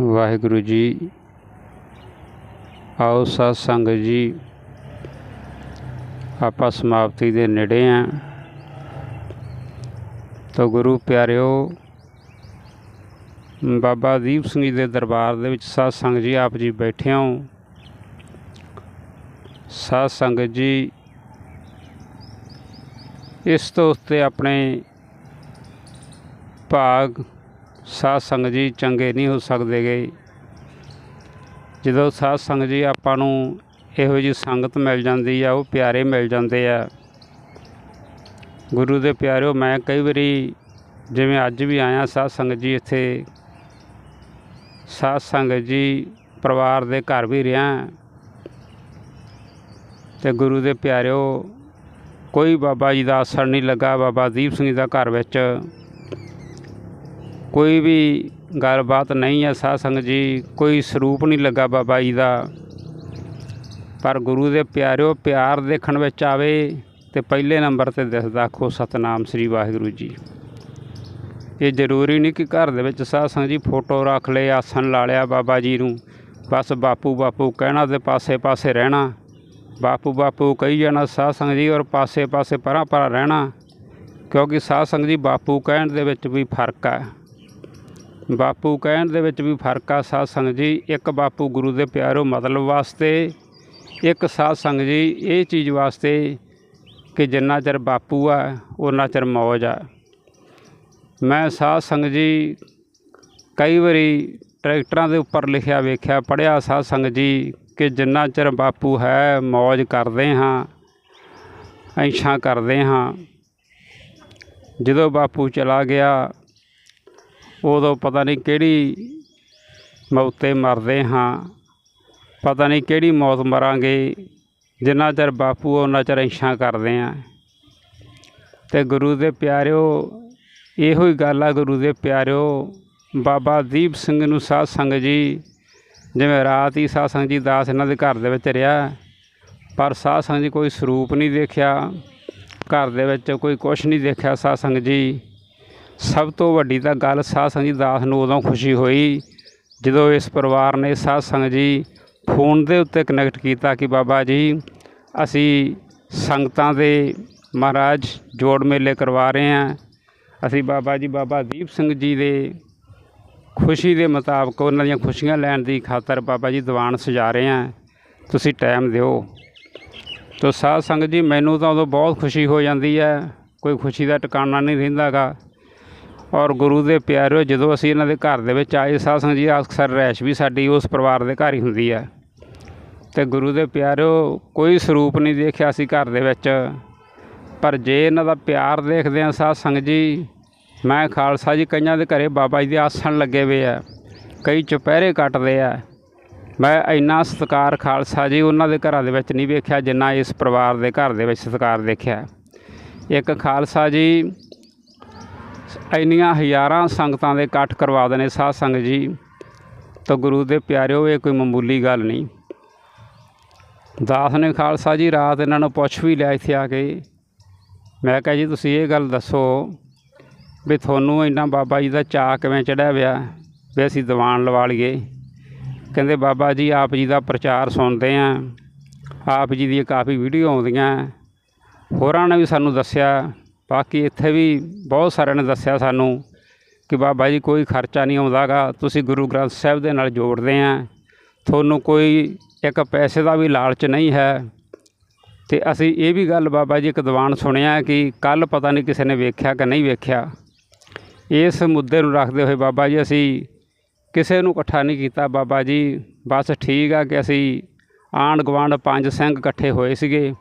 ਵਾਹਿਗੁਰੂ ਜੀ, ਆਓ ਸਾਧ ਸੰਗਤ ਜੀ, ਆਪਾਂ ਸਮਾਪਤੀ ਦੇ ਨੇੜੇ ਆਂ। ਤਾਂ ਗੁਰੂ ਪਿਆਰਿਓ, ਬਾਬਾ ਦੀਪ ਸਿੰਘ ਜੀ ਦੇ ਦਰਬਾਰ ਦੇ ਵਿੱਚ ਸਾਧ ਸੰਗਤ ਜੀ, ਆਪ ਜੀ ਬੈਠੇ ਹੋ ਸਾਧ ਸੰਗਤ ਜੀ, ਇਸ ਤੋਂ ਉੱਤੇ ਆਪਣੇ ਭਾਗ ਸਾਧ ਸੰਗਤ ਜੀ ਚੰਗੇ ਨਹੀਂ ਹੋ ਸਕਦੇਗੇ। ਜਦੋਂ ਸਾਧ ਸੰਗਤ ਜੀ ਆਪਾਂ ਨੂੰ ਇਹੋ ਜਿਹੀ ਸੰਗਤ ਮਿਲ ਜਾਂਦੀ ਆ, ਉਹ ਪਿਆਰੇ ਮਿਲ ਜਾਂਦੇ ਆ। ਗੁਰੂ ਦੇ ਪਿਆਰਿਓ, ਮੈਂ ਕਈ ਵਾਰੀ ਜਿਵੇਂ ਅੱਜ ਵੀ ਆਇਆ ਸਾਧ ਸੰਗਤ ਜੀ ਇੱਥੇ। ਸਾਧ ਸੰਗਤ ਜੀ ਪਰਿਵਾਰ ਦੇ ਘਰ ਵੀ ਰਿਹਾ। ਤੇ ਗੁਰੂ ਦੇ ਪਿਆਰਿਓ, ਕੋਈ ਬਾਬਾ ਜੀ ਦਾ ਅਸਰ ਨਹੀਂ ਲੱਗਾ, ਬਾਬਾ ਦੀਪ ਸਿੰਘ ਜੀ ਦਾ ਘਰ ਵਿੱਚ। ਕੋਈ ਵੀ ਗੱਲਬਾਤ ਨਹੀਂ ਹੈ ਸਾਧ ਸੰਗਤ ਜੀ, ਕੋਈ ਸਰੂਪ ਨਹੀਂ ਲੱਗਾ ਬਾਬਾ ਜੀ ਦਾ। ਪਰ ਗੁਰੂ ਦੇ ਪਿਆਰਿਓ, ਪਿਆਰ ਦੇਖਣ ਵਿੱਚ ਆਵੇ ਤੇ ਪਹਿਲੇ ਨੰਬਰ ਤੇ ਦਿਸਦਾ ਖੋ ਸਤਨਾਮ ਸ੍ਰੀ ਵਾਹਿਗੁਰੂ ਜੀ। ਇਹ ਜ਼ਰੂਰੀ ਨਹੀਂ ਕਿ ਘਰ ਦੇ ਵਿੱਚ ਸਾਧ ਸੰਗਤ ਜੀ ਫੋਟੋ ਰੱਖ ਲਏ, ਆਸਣ ਲਾ ਲਿਆ ਬਾਬਾ ਜੀ ਨੂੰ। ਬਸ ਬਾਪੂ ਬਾਪੂ ਕਹਿਣਾ ਤੇ ਪਾਸੇ ਪਾਸੇ ਰਹਿਣਾ। ਬਾਪੂ ਬਾਪੂ ਕਹੀ ਜਾਣਾ ਸਾਧ ਸੰਗਤ ਜੀ ਔਰ ਪਾਸੇ ਪਾਸੇ ਪਰਾਂ ਪਰਾਂ ਰਹਿਣਾ। ਕਿਉਂਕਿ ਸਾਧ ਸੰਗਤ ਜੀ ਬਾਪੂ ਕਹਿਣ ਦੇ ਵਿੱਚ ਵੀ ਫ਼ਰਕ ਹੈ। ਬਾਪੂ ਕਹਿਣ ਦੇ ਵਿੱਚ ਵੀ ਫ਼ਰਕ ਆ, ਸਾਧ ਸੰਗਤ ਜੀ, ਇੱਕ ਬਾਪੂ ਗੁਰੂ ਦੇ ਪਿਆਰੋ ਮਤਲਬ ਵਾਸਤੇ, ਇੱਕ ਸਾਧ ਸੰਗਤ ਜੀ ਇਹ ਚੀਜ਼ ਵਾਸਤੇ ਕਿ ਜਿੰਨਾ ਚਿਰ ਬਾਪੂ ਆ ਉਹਨਾਂ ਚਿਰ ਮੌਜ ਆ। ਮੈਂ ਸਾਧ ਸੰਗਤ ਜੀ ਕਈ ਵਾਰੀ ਟਰੈਕਟਰਾਂ ਦੇ ਉੱਪਰ ਲਿਖਿਆ, ਵੇਖਿਆ ਪੜਿਆ ਸਾਧ ਸੰਗਤ ਜੀ ਕਿ ਜਿੰਨਾ ਚਿਰ ਬਾਪੂ ਹੈ, ਮੌਜ ਕਰਦੇ ਹਾਂ ਐਸ਼ਾਂ ਕਰਦੇ ਹਾਂ। ਜਦੋਂ ਬਾਪੂ ਚਲਾ ਗਿਆ ਉਦੋਂ ਪਤਾ ਨਹੀਂ ਕਿਹੜੀ ਮੌਤੇ ਮਰਦੇ ਹਾਂ। ਪਤਾ ਨਹੀਂ ਕਿਹੜੀ ਮੌਤ ਮਰਾਂਗੇ। ਜਿੰਨਾ ਚਿਰ ਬਾਪੂ ਉਹਨਾਂ ਚਿਰ ਇੰਸ਼ਾਂ ਕਰਦੇ ਆ ਤੇ ਗੁਰੂ ਦੇ ਪਿਆਰਿਓ, ਇਹੋ ਹੀ ਗੱਲ ਆ ਗੁਰੂ ਦੇ ਪਿਆਰਿਓ। ਬਾਬਾ ਦੀਪ ਸਿੰਘ ਨੂੰ ਸਾਧ ਸੰਗਤ ਜੀ, ਜਿਵੇਂ ਰਾਤ ਹੀ ਸਾਧ ਸੰਗਤ ਜੀ ਦਾਸ ਇਹਨਾਂ ਦੇ ਘਰ ਦੇ ਵਿੱਚ ਰਿਹਾ, ਪਰ ਸਾਧ ਸੰਗਤ ਜੀ ਕੋਈ ਸਰੂਪ ਨਹੀਂ ਦੇਖਿਆ। ਘਰ ਦੇ ਵਿੱਚ ਕੋਈ ਕੁਛ ਨਹੀਂ ਦੇਖਿਆ ਸਾਧ ਸੰਗਤ ਜੀ। ਸਭ ਤੋਂ ਵੱਡੀ ਤਾਂ ਗੱਲ ਸਾਧ ਸੰਗਤ ਜੀ ਦਾਸ ਨੂੰ ਉਦੋਂ ਖੁਸ਼ੀ ਹੋਈ ਜਦੋਂ ਇਸ ਪਰਿਵਾਰ ਨੇ ਸਾਧ ਸੰਗਤ ਜੀ ਫੋਨ ਦੇ ਉੱਤੇ ਕਨੈਕਟ ਕੀਤਾ ਕਿ ਬਾਬਾ ਜੀ, ਅਸੀਂ ਸੰਗਤਾਂ ਦੇ ਮਹਾਰਾਜ ਜੋੜ ਮੇਲੇ ਕਰਵਾ ਰਹੇ ਹਾਂ। ਅਸੀਂ ਬਾਬਾ ਜੀ, ਬਾਬਾ ਦੀਪ ਸਿੰਘ ਜੀ ਦੇ ਖੁਸ਼ੀ ਦੇ ਮੁਤਾਬਕ ਉਹਨਾਂ ਦੀਆਂ ਖੁਸ਼ੀਆਂ ਲੈਣ ਦੀ ਖਾਤਰ ਬਾਬਾ ਜੀ ਦੀਵਾਨ ਸਜਾ ਰਹੇ ਹਾਂ। ਤੁਸੀਂ ਟਾਈਮ ਦਿਓ। ਤੋ ਸਾਧ ਸੰਗਤ ਜੀ, ਮੈਨੂੰ ਤਾਂ ਉਦੋਂ ਬਹੁਤ ਖੁਸ਼ੀ ਹੋ ਜਾਂਦੀ ਹੈ। ਕੋਈ ਖੁਸ਼ੀ ਦਾ ਟਿਕਾਣਾ ਨਹੀਂ ਰਹਿੰਦਾਗਾ। ਔਰ ਗੁਰੂ ਦੇ ਪਿਆਰਿਓ, ਜਦੋਂ ਅਸੀਂ ਇਹਨਾਂ ਦੇ ਘਰ ਦੇ ਵਿੱਚ ਆਏ, ਸਾਧ ਸੰਗਤ ਜੀ, ਅਕਸਰ ਰੈਸ਼ ਵੀ ਸਾਡੀ ਉਸ ਪਰਿਵਾਰ ਦੇ ਘਰ ਹੀ ਹੁੰਦੀ ਹੈ ਤੇ ਗੁਰੂ ਦੇ ਪਿਆਰਿਓ, ਕੋਈ ਸਰੂਪ ਨਹੀਂ ਦੇਖਿਆ ਸੀ ਘਰ ਦੇ ਵਿੱਚ। ਪਰ ਜੇ ਇਹਨਾਂ ਦਾ ਪਿਆਰ ਦੇਖਦੇ ਆ ਸਾਧ ਸੰਗਤ ਜੀ, ਮੈਂ ਖਾਲਸਾ ਜੀ, ਕਈਆਂ ਦੇ ਘਰੇ ਬਾਬਾ ਜੀ ਦੇ ਆਸਣ ਲੱਗੇ ਹੋਏ ਆ, ਕਈ ਚੁਪਹਿਰੇ ਕੱਟਦੇ ਆ। ਮੈਂ ਇੰਨਾ ਸਤਿਕਾਰ ਖਾਲਸਾ ਜੀ, ਉਹਨਾਂ ਦੇ ਘਰਾਂ ਦੇ ਵਿੱਚ ਨਹੀਂ ਵੇਖਿਆ, ਜਿੰਨਾ ਇਸ ਪਰਿਵਾਰ ਦੇ ਘਰ ਦੇ ਵਿੱਚ ਸਤਿਕਾਰ ਦੇਖਿਆ। ਇੱਕ ਖਾਲਸਾ ਜੀ ਇੰਨੀਆਂ ਹਜ਼ਾਰਾਂ ਸੰਗਤਾਂ ਦੇ ਇਕੱਠ ਕਰਵਾ ਦੇਣੇ ਸਾਧ ਸੰਗ ਜੀ। ਤਾਂ ਗੁਰੂ ਦੇ ਪਿਆਰਿਓ, ਇਹ ਕੋਈ ਮਾਮੂਲੀ ਗੱਲ ਨਹੀਂ। ਦਾਸ ਨੇ ਖਾਲਸਾ ਜੀ, ਰਾਤ ਇਹਨਾਂ ਨੂੰ ਪੁੱਛ ਵੀ ਲਿਆ ਇੱਥੇ ਆ ਕੇ। ਮੈਂ ਕਿਹਾ ਜੀ, ਤੁਸੀਂ ਇਹ ਗੱਲ ਦੱਸੋ ਵੀ ਤੁਹਾਨੂੰ ਇੰਨਾ ਬਾਬਾ ਜੀ ਦਾ ਚਾਅ ਕਿਵੇਂ ਚੜਿਆ ਵਿਆ ਵੀ ਅਸੀਂ ਦੀਵਾਨ ਲਵਾ ਲਈਏ। ਕਹਿੰਦੇ, ਬਾਬਾ ਜੀ, ਆਪ ਜੀ ਦਾ ਪ੍ਰਚਾਰ ਸੁਣਦੇ ਆਂ। ਆਪ ਜੀ ਦੀਆਂ ਕਾਫੀ ਵੀਡੀਓ ਆਉਂਦੀਆਂ। ਹੋਰਾਂ ਨੇ ਵੀ ਸਾਨੂੰ ਦੱਸਿਆ ਬਾਕੀ ਇੱਥੇ ਵੀ ਬਹੁਤ ਸਾਰਿਆਂ ਨੇ ਦੱਸਿਆ ਸਾਨੂੰ ਕਿ ਬਾਬਾ ਜੀ, ਕੋਈ ਖਰਚਾ ਨਹੀਂ ਆਉਂਦਾਗਾ, ਤੁਸੀਂ ਗੁਰੂ ਗ੍ਰੰਥ ਸਾਹਿਬ ਦੇ ਨਾਲ ਜੋੜਦੇ ਆਂ। ਤੁਹਾਨੂੰ ਕੋਈ ਇੱਕ ਪੈਸੇ ਦਾ ਵੀ ਲਾਲਚ ਨਹੀਂ ਹੈ। ਤੇ ਅਸੀਂ ਇਹ ਵੀ ਗੱਲ ਬਾਬਾ ਜੀ ਇੱਕ ਦੀਵਾਨ ਸੁਣਿਆ ਕਿ ਕੱਲ ਪਤਾ ਨਹੀਂ ਕਿਸੇ ਨੇ ਵੇਖਿਆ ਕਿ ਨਹੀਂ ਵੇਖਿਆ। ਇਸ ਮੁੱਦੇ ਨੂੰ ਰੱਖਦੇ ਹੋਏ ਬਾਬਾ ਜੀ, ਅਸੀਂ ਕਿਸੇ ਨੂੰ ਇਕੱਠਾ ਨਹੀਂ ਕੀਤਾ। ਬਾਬਾ ਜੀ, ਬਸ ਠੀਕ ਆ ਕਿ ਅਸੀਂ ਆਂਢ ਗੁਆਂਢ ਪੰਜ ਸਿੰਘ ਇਕੱਠੇ ਹੋਏ ਸੀਗੇ।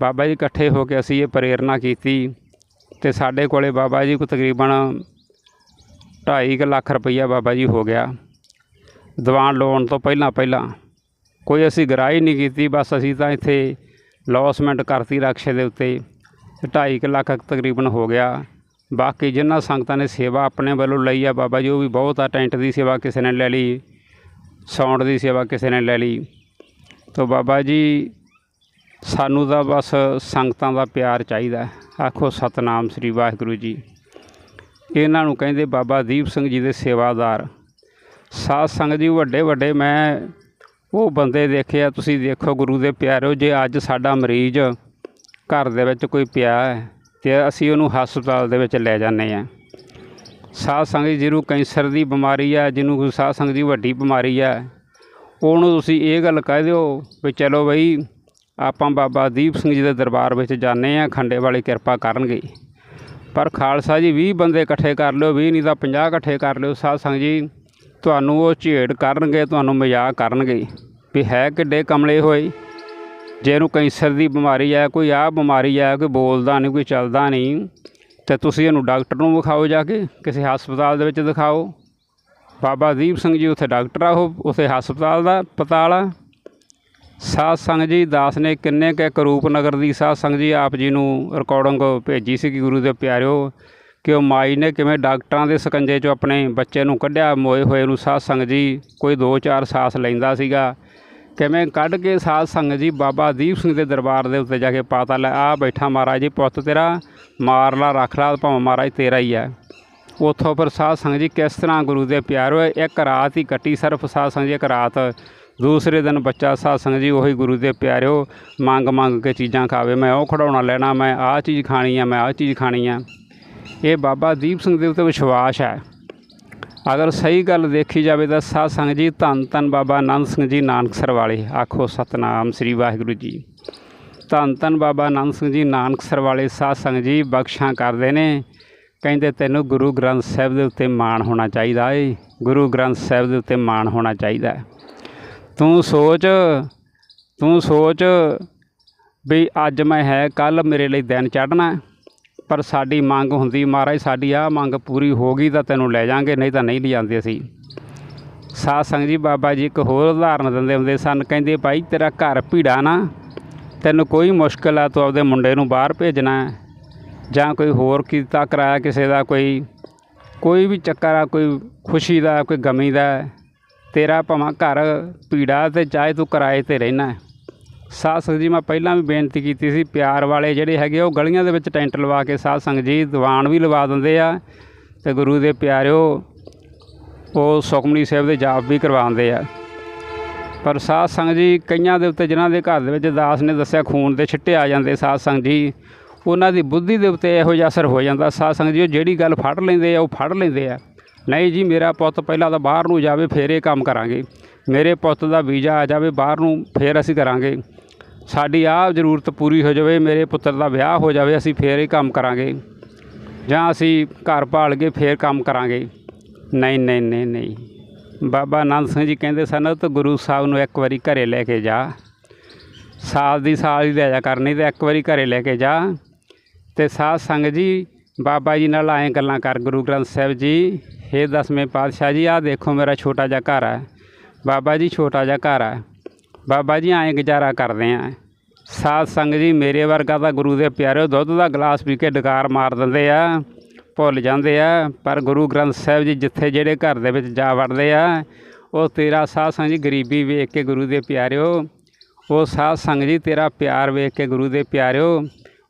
ਬਾਬਾ ਜੀ ਇਕੱਠੇ ਹੋ ਕੇ ਅਸੀਂ ਇਹ ਪ੍ਰੇਰਣਾ ਕੀਤੀ। ਤੇ ਸਾਡੇ ਕੋਲੇ ਬਾਬਾ ਜੀ ਕੋ ਤਕਰੀਬਨ 2.5 ਲੱਖ ਰੁਪਈਆ ਬਾਬਾ ਜੀ ਹੋ ਗਿਆ। ਦੀਵਾਨ ਲਾਉਣ ਤੋਂ ਪਹਿਲਾਂ ਪਹਿਲਾਂ ਕੋਈ ਅਸੀਂ ਗਰਾਹੀ ਨਹੀਂ ਕੀਤੀ, ਬਸ ਅਸੀਂ ਤਾਂ ਇੱਥੇ ਲੌਸਮੈਂਟ ਕਰਤੀ ਰਕਸ਼ੇ ਦੇ ਉੱਤੇ 2.5 ਲੱਖ ਤਕਰੀਬਨ ਹੋ ਗਿਆ। ਬਾਕੀ ਜਿਨ੍ਹਾਂ ਸੰਗਤਾਂ ਨੇ ਸੇਵਾ ਆਪਣੇ ਵੱਲੋਂ ਲਈ ਆ ਬਾਬਾ ਜੀ, ਉਹ ਵੀ ਬਹੁਤ ਆ, ਟੈਂਟ ਦੀ ਸੇਵਾ ਕਿਸੇ ਨੇ ਲੈ ਲਈ ਸਾਊਂਡ ਦੀ ਸੇਵਾ ਕਿਸੇ ਨੇ ਲੈ ਲਈ। ਤੋ ਬਾਬਾ ਜੀ, ਸਾਨੂੰ ਤਾਂ ਬਸ ਸੰਗਤਾਂ ਦਾ ਪਿਆਰ ਚਾਹੀਦਾ। ਆਖੋ, ਸਤਨਾਮ ਸ੍ਰੀ ਵਾਹਿਗੁਰੂ ਜੀ। ਇਹਨਾਂ ਨੂੰ ਕਹਿੰਦੇ, ਬਾਬਾ ਦੀਪ ਸਿੰਘ ਜੀ ਦੇ ਸੇਵਾਦਾਰ। ਸਾਧ ਸੰਗਤ ਜੀ, ਵੱਡੇ ਵੱਡੇ ਮੈਂ ਉਹ ਬੰਦੇ ਦੇਖੇ ਆ, ਤੁਸੀਂ ਦੇਖੋ ਗੁਰੂ ਦੇ ਪਿਆਰਿਓ ਜੇ ਅੱਜ ਸਾਡਾ ਮਰੀਜ਼ ਘਰ ਦੇ ਵਿੱਚ ਕੋਈ ਪਿਆ ਹੈ, ਤੇ ਅਸੀਂ ਉਹਨੂੰ ਹਸਪਤਾਲ ਦੇ ਵਿੱਚ ਲੈ ਜਾਂਦੇ ਆ ਸਾਧ ਸੰਗਤ ਜੀ, ਜਿਹਨੂੰ ਕੈਂਸਰ ਦੀ ਬਿਮਾਰੀ ਆ, ਜਿਹਨੂੰ ਕੋਈ ਸਾਧ ਸੰਗਤ ਦੀ ਵੱਡੀ ਬਿਮਾਰੀ ਆ, ਉਹਨੂੰ ਤੁਸੀਂ ਇਹ ਗੱਲ ਕਹਿ ਦਿਓ ਵੀ ਚਲੋ ਬਈ ਆਪਾਂ ਬਾਬਾ ਦੀਪ ਸਿੰਘ ਜੀ ਦੇ ਦਰਬਾਰ ਵਿੱਚ ਜਾਂਦੇ ਆ ਖੰਡੇ ਵਾਲੀ ਕਿਰਪਾ ਕਰਨਗੇ। ਪਰ ਖਾਲਸਾ ਜੀ 20 ਬੰਦੇ ਇਕੱਠੇ ਕਰ ਲਿਓ 20 ਨਹੀਂ ਤਾਂ 50 ਇਕੱਠੇ ਕਰ ਲਿਓ। ਸਾਧ ਸੰਗਤ ਜੀ, ਤੁਹਾਨੂੰ ਉਹ ਝੇੜ ਕਰਨਗੇ, ਤੁਹਾਨੂੰ ਮਜ਼ਾਕ ਕਰਨਗੇ। ਵੀ ਹੈ ਕਿੱਡੇ ਕਮਲੇ ਹੋਏ। ਜੇ ਇਹਨੂੰ ਕੈਂਸਰ ਦੀ ਬਿਮਾਰੀ ਹੈ ਕੋਈ ਆਹ ਬਿਮਾਰੀ ਹੈ ਕੋਈ ਬੋਲਦਾ ਨਹੀਂ, ਕੋਈ ਚੱਲਦਾ ਨਹੀਂ। ਤੇ ਤੁਸੀਂ ਇਹਨੂੰ ਡਾਕਟਰ ਨੂੰ ਵਿਖਾਓ ਜਾ ਕੇ, ਕਿਸੇ ਹਸਪਤਾਲ ਦੇ ਵਿੱਚ ਦਿਖਾਓ। ਬਾਬਾ ਦੀਪ ਸਿੰਘ ਜੀ, ਉੱਥੇ ਡਾਕਟਰ ਆ ਉਹ, ਉੱਥੇ ਹਸਪਤਾਲ ਦਾ ਪਤਾਲ ਆ। ਸਾਧ ਸੰਗਤ ਜੀ, ਦਾਸ ਨੇ ਕਿੰਨੇ ਕੁ ਇੱਕ ਰੂਪਨਗਰ ਦੀ ਸਾਧ ਸੰਗਤ ਜੀ ਆਪ ਜੀ ਨੂੰ ਰਿਕਾਰਡਿੰਗ ਭੇਜੀ ਸੀ ਗੁਰੂ ਦੇ ਪਿਆਰਿਓ ਕਿ ਉਹ ਮਾਈ ਨੇ ਕਿਵੇਂ ਡਾਕਟਰਾਂ ਦੇ ਸਕੰਜੇ 'ਚੋਂ ਆਪਣੇ ਬੱਚੇ ਨੂੰ ਕੱਢਿਆ, ਮੋਏ ਹੋਏ ਨੂੰ ਸਾਧ ਸੰਗਤ ਜੀ, ਕੋਈ 2-4 ਸਾਸ ਲੈਂਦਾ ਸੀਗਾ। ਕਿਵੇਂ ਕੱਢ ਕੇ ਸਾਧ ਸੰਗਤ ਜੀ ਬਾਬਾ ਦੀਪ ਸਿੰਘ ਦੇ ਦਰਬਾਰ ਦੇ ਉੱਤੇ ਜਾ ਕੇ ਪਤਾ, ਲੈ ਆ ਬੈਠਾ ਮਹਾਰਾਜ ਜੀ, ਪੁੱਤ ਤੇਰਾ ਮਾਰ ਲਾ, ਰੱਖ ਲਾ, ਭਾਵੇਂ ਮਹਾਰਾਜ ਤੇਰਾ ਹੀ ਹੈ ਉੱਥੋਂ ਫਿਰ ਸਾਧ ਸੰਗਤ ਜੀ ਕਿਸ ਤਰ੍ਹਾਂ ਗੁਰੂ ਦੇ ਪਿਆਰੋ ਇੱਕ ਰਾਤ ਹੀ ਕੱਟੀ ਸਿਰਫ ਸਾਧ ਸੰਗਤ ਜੀ, ਇੱਕ ਰਾਤ ਦੂਸਰੇ ਦਿਨ ਬੱਚਾ ਸਾਧ ਜੀ ਉਹੀ ਗੁਰੂ ਦੇ ਪਿਆਰਿਓ ਮੰਗ ਮੰਗ ਕੇ ਚੀਜ਼ਾਂ ਖਾਵੇ, ਮੈਂ ਉਹ ਖੜਾਉਣਾ ਲੈਣਾ, ਮੈਂ ਆਹ ਚੀਜ਼ ਖਾਣੀ ਆ, ਮੈਂ ਆਹ ਚੀਜ਼ ਖਾਣੀ ਆ। ਇਹ ਬਾਬਾ ਦੀਪ ਸਿੰਘ ਦੇ ਉੱਤੇ ਵਿਸ਼ਵਾਸ ਹੈ। ਅਗਰ ਸਹੀ ਗੱਲ ਦੇਖੀ ਜਾਵੇ ਤਾਂ ਸਾਧ ਸੰਗਤ ਜੀ ਧੰਨ ਧੰਨ ਬਾਬਾ ਆਨੰਦ ਸਿੰਘ ਜੀ ਨਾਨਕਸਰ ਵਾਲੇ, ਆਖੋ ਸਤਨਾਮ ਸ੍ਰੀ ਵਾਹਿਗੁਰੂ ਜੀ। ਧੰਨ ਧੰਨ ਬਾਬਾ ਆਨੰਦ ਸਿੰਘ ਜੀ ਨਾਨਕਸਰ ਵਾਲੇ ਸਾਧ ਸੰਗਤ ਜੀ ਬਖਸ਼ਾਂ ਕਰਦੇ ਨੇ। ਕਹਿੰਦੇ ਤੈਨੂੰ ਗੁਰੂ ਗ੍ਰੰਥ ਸਾਹਿਬ ਦੇ ਉੱਤੇ ਮਾਣ ਹੋਣਾ ਚਾਹੀਦਾ ਏ, ਗੁਰੂ ਗ੍ਰੰਥ ਸਾਹਿਬ ਦੇ ਉੱਤੇ ਮਾਣ ਹੋਣਾ ਚਾਹੀਦਾ। ਹੈ। ਤੂੰ ਸੋਚ ਤੂੰ ਸੋਚ ਵੀ ਅੱਜ ਮੈਂ ਹੈ, ਕੱਲ ਮੇਰੇ ਲਈ ਦਿਨ ਚੜ੍ਹਨਾ ਪਰ ਸਾਡੀ ਮੰਗ ਹੁੰਦੀ, ਮਹਾਰਾਜ, ਸਾਡੀ ਆਹ ਮੰਗ ਪੂਰੀ ਹੋ ਗਈ ਤਾਂ ਤੈਨੂੰ ਲੈ ਜਾਾਂਗੇ, ਨਹੀਂ ਤਾਂ ਨਹੀਂ ਲਿਜਾਂਦੇ ਅਸੀਂ। ਸਾਧ ਸੰਗਤ ਜੀ, ਬਾਬਾ ਜੀ ਇੱਕ ਹੋਰ ਉਦਾਹਰਨ ਦਿੰਦੇ ਹੁੰਦੇ ਸਨ, ਕਹਿੰਦੇ, ਭਾਈ, ਤੇਰਾ ਘਰ ਭੀੜਾ ਨਾ। ਤੈਨੂੰ ਕੋਈ ਮੁਸ਼ਕਲ ਆ, ਤੂੰ ਆਪਦੇ ਮੁੰਡੇ ਨੂੰ ਬਾਹਰ ਭੇਜਣਾ ਜਾਂ ਕੋਈ ਹੋਰ ਕੀਤਾ, ਕਰਾਇਆ ਕਿਸੇ ਦਾ ਕੋਈ ਕੋਈ ਵੀ ਚੱਕਰ ਆ, ਕੋਈ ਖੁਸ਼ੀ ਦਾ, ਕੋਈ ਗਮੀ ਦਾ ਤੇਰਾ ਭਾਵਾਂ ਘਰ ਭੀੜਾ ਤੇ ਚਾਹੇ ਤੂੰ ਕਿਰਾਏ ਤੇ ਰਹਿਣਾ ਹੈ। ਸਾਧ ਸੰਗਤ ਜੀ, ਮੈਂ ਪਹਿਲਾਂ ਵੀ ਬੇਨਤੀ ਕੀਤੀ ਸੀ, ਪਿਆਰ ਵਾਲੇ ਜਿਹੜੇ ਹੈਗੇ, ਉਹ ਗਲੀਆਂ ਦੇ ਵਿੱਚ ਟੈਂਟ ਲਵਾ ਕੇ ਸਾਧ ਸੰਗਤ ਜੀ, ਦੀਵਾਨ ਵੀ ਲਵਾ ਦਿੰਦੇ ਆ ਤੇ ਗੁਰੂ ਦੇ ਪਿਆਰਿਓ, ਉਹ ਸੁਖਮਨੀ ਸਾਹਿਬ ਦੇ ਜਾਪ ਵੀ ਕਰਵਾਉਂਦੇ ਆ। ਪਰ ਸਾਧ ਸੰਗਤ ਜੀ, ਕਈਆਂ ਦੇ ਉੱਤੇ, ਜਿਨ੍ਹਾਂ ਦੇ ਘਰ ਦੇ ਵਿੱਚ ਦਾਸ ਨੇ ਦੱਸਿਆ, ਖੂਨ ਦੇ ਛਿੱਟੇ ਆ ਜਾਂਦੇ ਸਾਧ ਸੰਗਤ ਜੀ, ਉਹਨਾਂ ਦੀ ਬੁੱਧੀ ਦੇ ਉੱਤੇ ਇਹੋ ਜਿਹਾ ਅਸਰ ਹੋ ਜਾਂਦਾ। ਸਾਧ ਸੰਗਤ ਜੀ, ਉਹ ਜਿਹੜੀ ਗੱਲ ਫੜ ਲੈਂਦੇ ਆ, ਉਹ ਫੜ ਲੈਂਦੇ ਆ। ਨਹੀਂ ਜੀ, ਮੇਰਾ ਪੁੱਤ ਪਹਿਲਾਂ ਤਾਂ ਬਾਹਰ ਨੂੰ ਜਾਵੇ, ਫੇਰ ਇਹ ਕੰਮ ਕਰਾਂਗੇ। ਮੇਰੇ ਪੁੱਤ ਦਾ ਵੀਜ਼ਾ ਆ ਜਾਵੇ, ਬਾਹਰ ਨੂੰ ਫੇਰ ਅਸੀਂ ਕਰਾਂਗੇ। ਸਾਡੀ ਆਹ ਜ਼ਰੂਰਤ ਪੂਰੀ ਹੋ ਜਾਵੇ, ਮੇਰੇ ਪੁੱਤਰ ਦਾ ਵਿਆਹ ਹੋ ਜਾਵੇ, ਅਸੀਂ ਫੇਰ ਇਹ ਕੰਮ ਕਰਾਂਗੇ। ਜਾਂ ਅਸੀਂ ਘਰ ਭਾਲ ਕੇ ਫੇਰ ਕੰਮ ਕਰਾਂਗੇ। ਨਹੀਂ ਨਹੀਂ ਨਹੀਂ ਨਹੀਂ। ਬਾਬਾ ਆਨੰਦ ਸਿੰਘ ਜੀ ਕਹਿੰਦੇ ਸਨ, ਤਾਂ ਗੁਰੂ ਸਾਹਿਬ ਨੂੰ ਇੱਕ ਵਾਰੀ ਘਰੇ ਲੈ ਕੇ ਜਾ। ਸਾਲ ਦੀ ਸਾਲ ਹੀ ਲੈ ਜਾ ਕਰਨੀ, ਤੇ ਇੱਕ ਵਾਰੀ ਘਰੇ ਲੈ ਕੇ ਜਾ। ਤੇ ਸਾਧ ਸੰਗਤ ਜੀ, ਬਾਬਾ ਜੀ ਨਾਲ ਐਂ ਗੱਲਾਂ ਕਰ, ਗੁਰੂ ਗ੍ਰੰਥ ਸਾਹਿਬ ਜੀ। ਹੇ ਦਸਵੇਂ ਪਾਤਸ਼ਾਹ ਜੀ, ਆਹ ਦੇਖੋ ਮੇਰਾ ਛੋਟਾ ਜਿਹਾ ਘਰ ਹੈ। ਬਾਬਾ ਜੀ, ਛੋਟਾ ਜਿਹਾ ਘਰ ਹੈ। ਬਾਬਾ ਜੀ, ਐਂ ਗੁਜ਼ਾਰਾ ਕਰਦੇ ਆ। ਸਾਧ ਸੰਗਤ ਜੀ, ਮੇਰੇ ਵਰਗਾ ਤਾਂ ਗੁਰੂ ਦੇ ਪਿਆਰਿਓ ਦੁੱਧ ਦਾ ਗਲਾਸ ਪੀ ਕੇ ਡਕਾਰ ਮਾਰ ਦਿੰਦੇ ਆ, ਭੁੱਲ ਜਾਂਦੇ ਆ। ਪਰ ਗੁਰੂ ਗ੍ਰੰਥ ਸਾਹਿਬ ਜੀ, ਜਿੱਥੇ ਜਿਹੜੇ ਘਰ ਦੇ ਵਿੱਚ ਜਾ ਵੜਦੇ ਆ, ਉਹ ਤੇਰਾ ਸਾਧ ਸੰਗਤ ਜੀ, ਗਰੀਬੀ ਵੇਖ ਕੇ ਗੁਰੂ ਦੇ ਪਿਆਰਿਓ। ਉਹ ਸਾਧ ਸੰਗਤ ਜੀ, ਤੇਰਾ ਪਿਆਰ ਵੇਖ ਕੇ ਗੁਰੂ ਦੇ ਪਿਆਰਿਓ।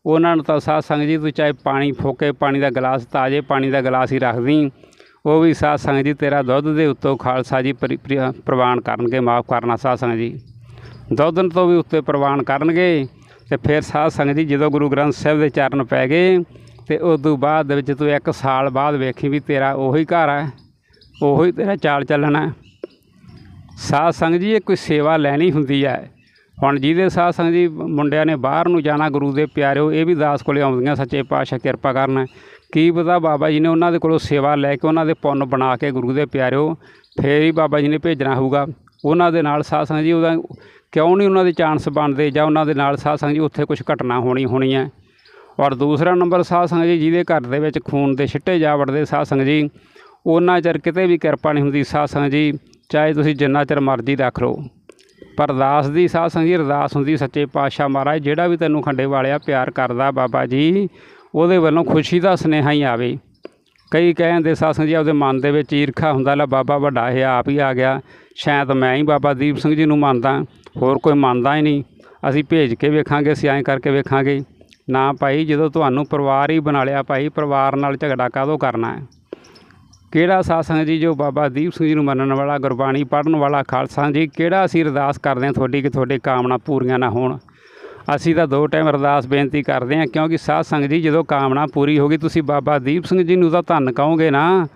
ਉਹਨਾਂ ਨੂੰ ਤਾਂ ਸਾਧ ਸੰਗਤ ਜੀ, ਤੂੰ ਚਾਹੇ ਪਾਣੀ ਫੋਕੇ, ਪਾਣੀ ਦਾ ਗਲਾਸ, ਤਾਜ਼ੇ ਪਾਣੀ ਦਾ ਗਲਾਸ ਹੀ ਰੱਖਦੀ ਉਹ ਵੀ ਸਾਧ ਸੰਗਤ ਜੀ, ਤੇਰਾ ਦੁੱਧ ਦੇ ਉੱਤੋਂ ਖਾਲਸਾ ਜੀ ਪ੍ਰ- ਪ੍ਰਵਾਨ ਕਰਨਗੇ, ਮਾਫ ਕਰਨਾ ਸਾਧ ਸੰਗਤ ਜੀ। ਦੁੱਧ ਤੋਂ ਵੀ ਉੱਤੇ ਪ੍ਰਵਾਨ ਕਰਨਗੇ ਤੇ ਫਿਰ ਸਾਧ ਸੰਗਤ ਜੀ ਜਦੋਂ ਗੁਰੂ ਗ੍ਰੰਥ ਸਾਹਿਬ ਦੇ ਚਰਨ ਪੈ ਗਏ ਤੇ ਉਸ ਤੋਂ ਬਾਅਦ ਦੇ ਵਿੱਚ ਤੂੰ ਇੱਕ ਸਾਲ ਬਾਅਦ ਵੇਖੀ ਵੀ ਤੇਰਾ ਉਹੀ ਘਰ ਹੈ, ਉਹੀ ਤੇਰਾ ਚਾਲ ਚੱਲਣਾ ਹੈ। ਸਾਧ ਸੰਗਤ ਜੀ, ਇਹ ਕੋਈ ਸੇਵਾ ਲੈਣੀ ਹੁੰਦੀ ਹੈ। ਹੁਣ ਜਿਹਦੇ ਸਾਧ ਸੰਗਤ ਜੀ ਮੁੰਡਿਆਂ ਨੇ ਬਾਹਰ ਨੂੰ ਜਾਣਾ ਗੁਰੂ ਦੇ ਪਿਆਰਿਓ, ਇਹ ਵੀ ਦਾਸ ਕੋਲੇ ਆਉਂਦੀਆਂ, ਸੱਚੇ ਪਾਤਸ਼ਾਹ ਕਿਰਪਾ ਕਰਨ। ਕੀ ਪਤਾ ਬਾਬਾ ਜੀ ਨੇ ਉਹਨਾਂ ਦੇ ਕੋਲੋਂ ਸੇਵਾ ਲੈ ਕੇ ਉਹਨਾਂ ਦੇ ਪੁੰਨ ਬਣਾ ਕੇ ਗੁਰੂ ਦੇ ਪਿਆਰਿਓ ਫੇਰ ਹੀ ਬਾਬਾ ਜੀ ਨੇ ਭੇਜਣਾ ਹੋਊਗਾ। ਉਹਨਾਂ ਦੇ ਨਾਲ ਸਾਧ ਸੰਗਤ ਜੀ ਉਹਦਾ ਕਿਉਂ ਨਹੀਂ ਉਹਨਾਂ ਦੇ ਚਾਂਸ ਬਣਦੇ ਜਾਂ ਉਹਨਾਂ ਦੇ ਨਾਲ ਸਾਧ ਸੰਗਤ ਜੀ ਉੱਥੇ ਕੁਝ ਘਟਨਾ ਹੋਣੀ ਹੋਣੀ ਹੈ। ਔਰ ਦੂਸਰਾ ਨੰਬਰ ਸਾਧ ਸੰਗਤ ਜੀ ਜਿਹਦੇ ਘਰ ਦੇ ਵਿੱਚ ਖੂਨ ਦੇ ਛਿੱਟੇ ਜਾ ਵੜਦੇ ਸਾਧ ਸੰਗਤ ਜੀ, ਉਹਨਾਂ ਚਿਰ ਕਿਤੇ ਵੀ ਕਿਰਪਾ ਨਹੀਂ ਹੁੰਦੀ ਸਾਧ ਸੰਗਤ ਜੀ, ਚਾਹੇ ਤੁਸੀਂ ਜਿੰਨਾ ਚਿਰ ਮਰਜ਼ੀ ਰੱਖ ਲਓ। ਪਰ ਅਰਦਾਸ ਦੀ ਸਾਧ ਸੰਗਤ ਜੀ, ਅਰਦਾਸ ਹੁੰਦੀ ਸੱਚੇ ਪਾਤਸ਼ਾਹ ਮਹਾਰਾਜ, ਜਿਹੜਾ ਵੀ ਤੈਨੂੰ ਖੰਡੇ ਵਾਲਿਆ ਪਿਆਰ ਕਰਦਾ ਬਾਬਾ ਜੀ ਉਹਦੇ ਵੱਲੋਂ ਖੁਸ਼ੀ ਦਾ ਸੁਨੇਹਾ ਹੀ ਆਵੇ। ਕਈ ਕਹਿੰਦੇ ਸਾਧ ਸੰਗਤ ਜੀ, ਆਪਦੇ ਮਨ ਦੇ ਵਿੱਚ ਈਰਖਾ ਹੁੰਦਾ ਲੈ ਬਾਬਾ ਵੱਡਾ, ਇਹ ਆਪ ਹੀ ਆ ਗਿਆ। ਸ਼ਾਇਦ ਮੈਂ ਹੀ ਬਾਬਾ ਦੀਪ ਸਿੰਘ ਜੀ ਨੂੰ ਮੰਨਦਾ। ਹੋਰ ਕੋਈ ਮੰਨਦਾ ਹੀ ਨਹੀਂ। ਅਸੀਂ ਭੇਜ ਕੇ ਵੇਖਾਂਗੇ, ਅਸੀਂ ਐਂ ਕਰਕੇ ਵੇਖਾਂਗੇ। ਨਾ ਭਾਈ, ਜਦੋਂ ਤੁਹਾਨੂੰ ਪਰਿਵਾਰ ਹੀ ਬਣਾ ਲਿਆ ਭਾਈ, ਪਰਿਵਾਰ ਨਾਲ ਝਗੜਾ ਕਾਹਦੋਂ ਕਰਨਾ ਹੈ? ਕਿਹੜਾ ਸਾਧ ਜੀ, ਜੋ ਬਾਬਾ ਦੀਪ ਸਿੰਘ ਜੀ ਨੂੰ ਮੰਨਣ ਵਾਲਾ, ਗੁਰਬਾਣੀ ਪੜ੍ਹਨ ਵਾਲਾ ਖਾਲਸਾ ਜੀ, ਕਿਹੜਾ ਅਸੀਂ ਅਰਦਾਸ ਕਰਦੇ ਹਾਂ ਤੁਹਾਡੀ ਕਿ ਤੁਹਾਡੇ ਕਾਮਨਾ ਪੂਰੀਆਂ ਨਾ ਹੋਣ? ਅਸੀਂ ਤਾਂ ਦੋ ਟਾਈਮ ਅਰਦਾਸ ਬੇਨਤੀ ਕਰਦੇ ਹਾਂ, ਕਿਉਂਕਿ ਸਾਧ ਸੰਗਤ ਜੀ, ਜਦੋਂ ਕਾਮਨਾ ਪੂਰੀ ਹੋ ਗਈ, ਤੁਸੀਂ ਬਾਬਾ ਦੀਪ ਸਿੰਘ ਜੀ ਨੂੰ ਤਾਂ ਧੰਨ ਕਹੋਗੇ ਨਾ।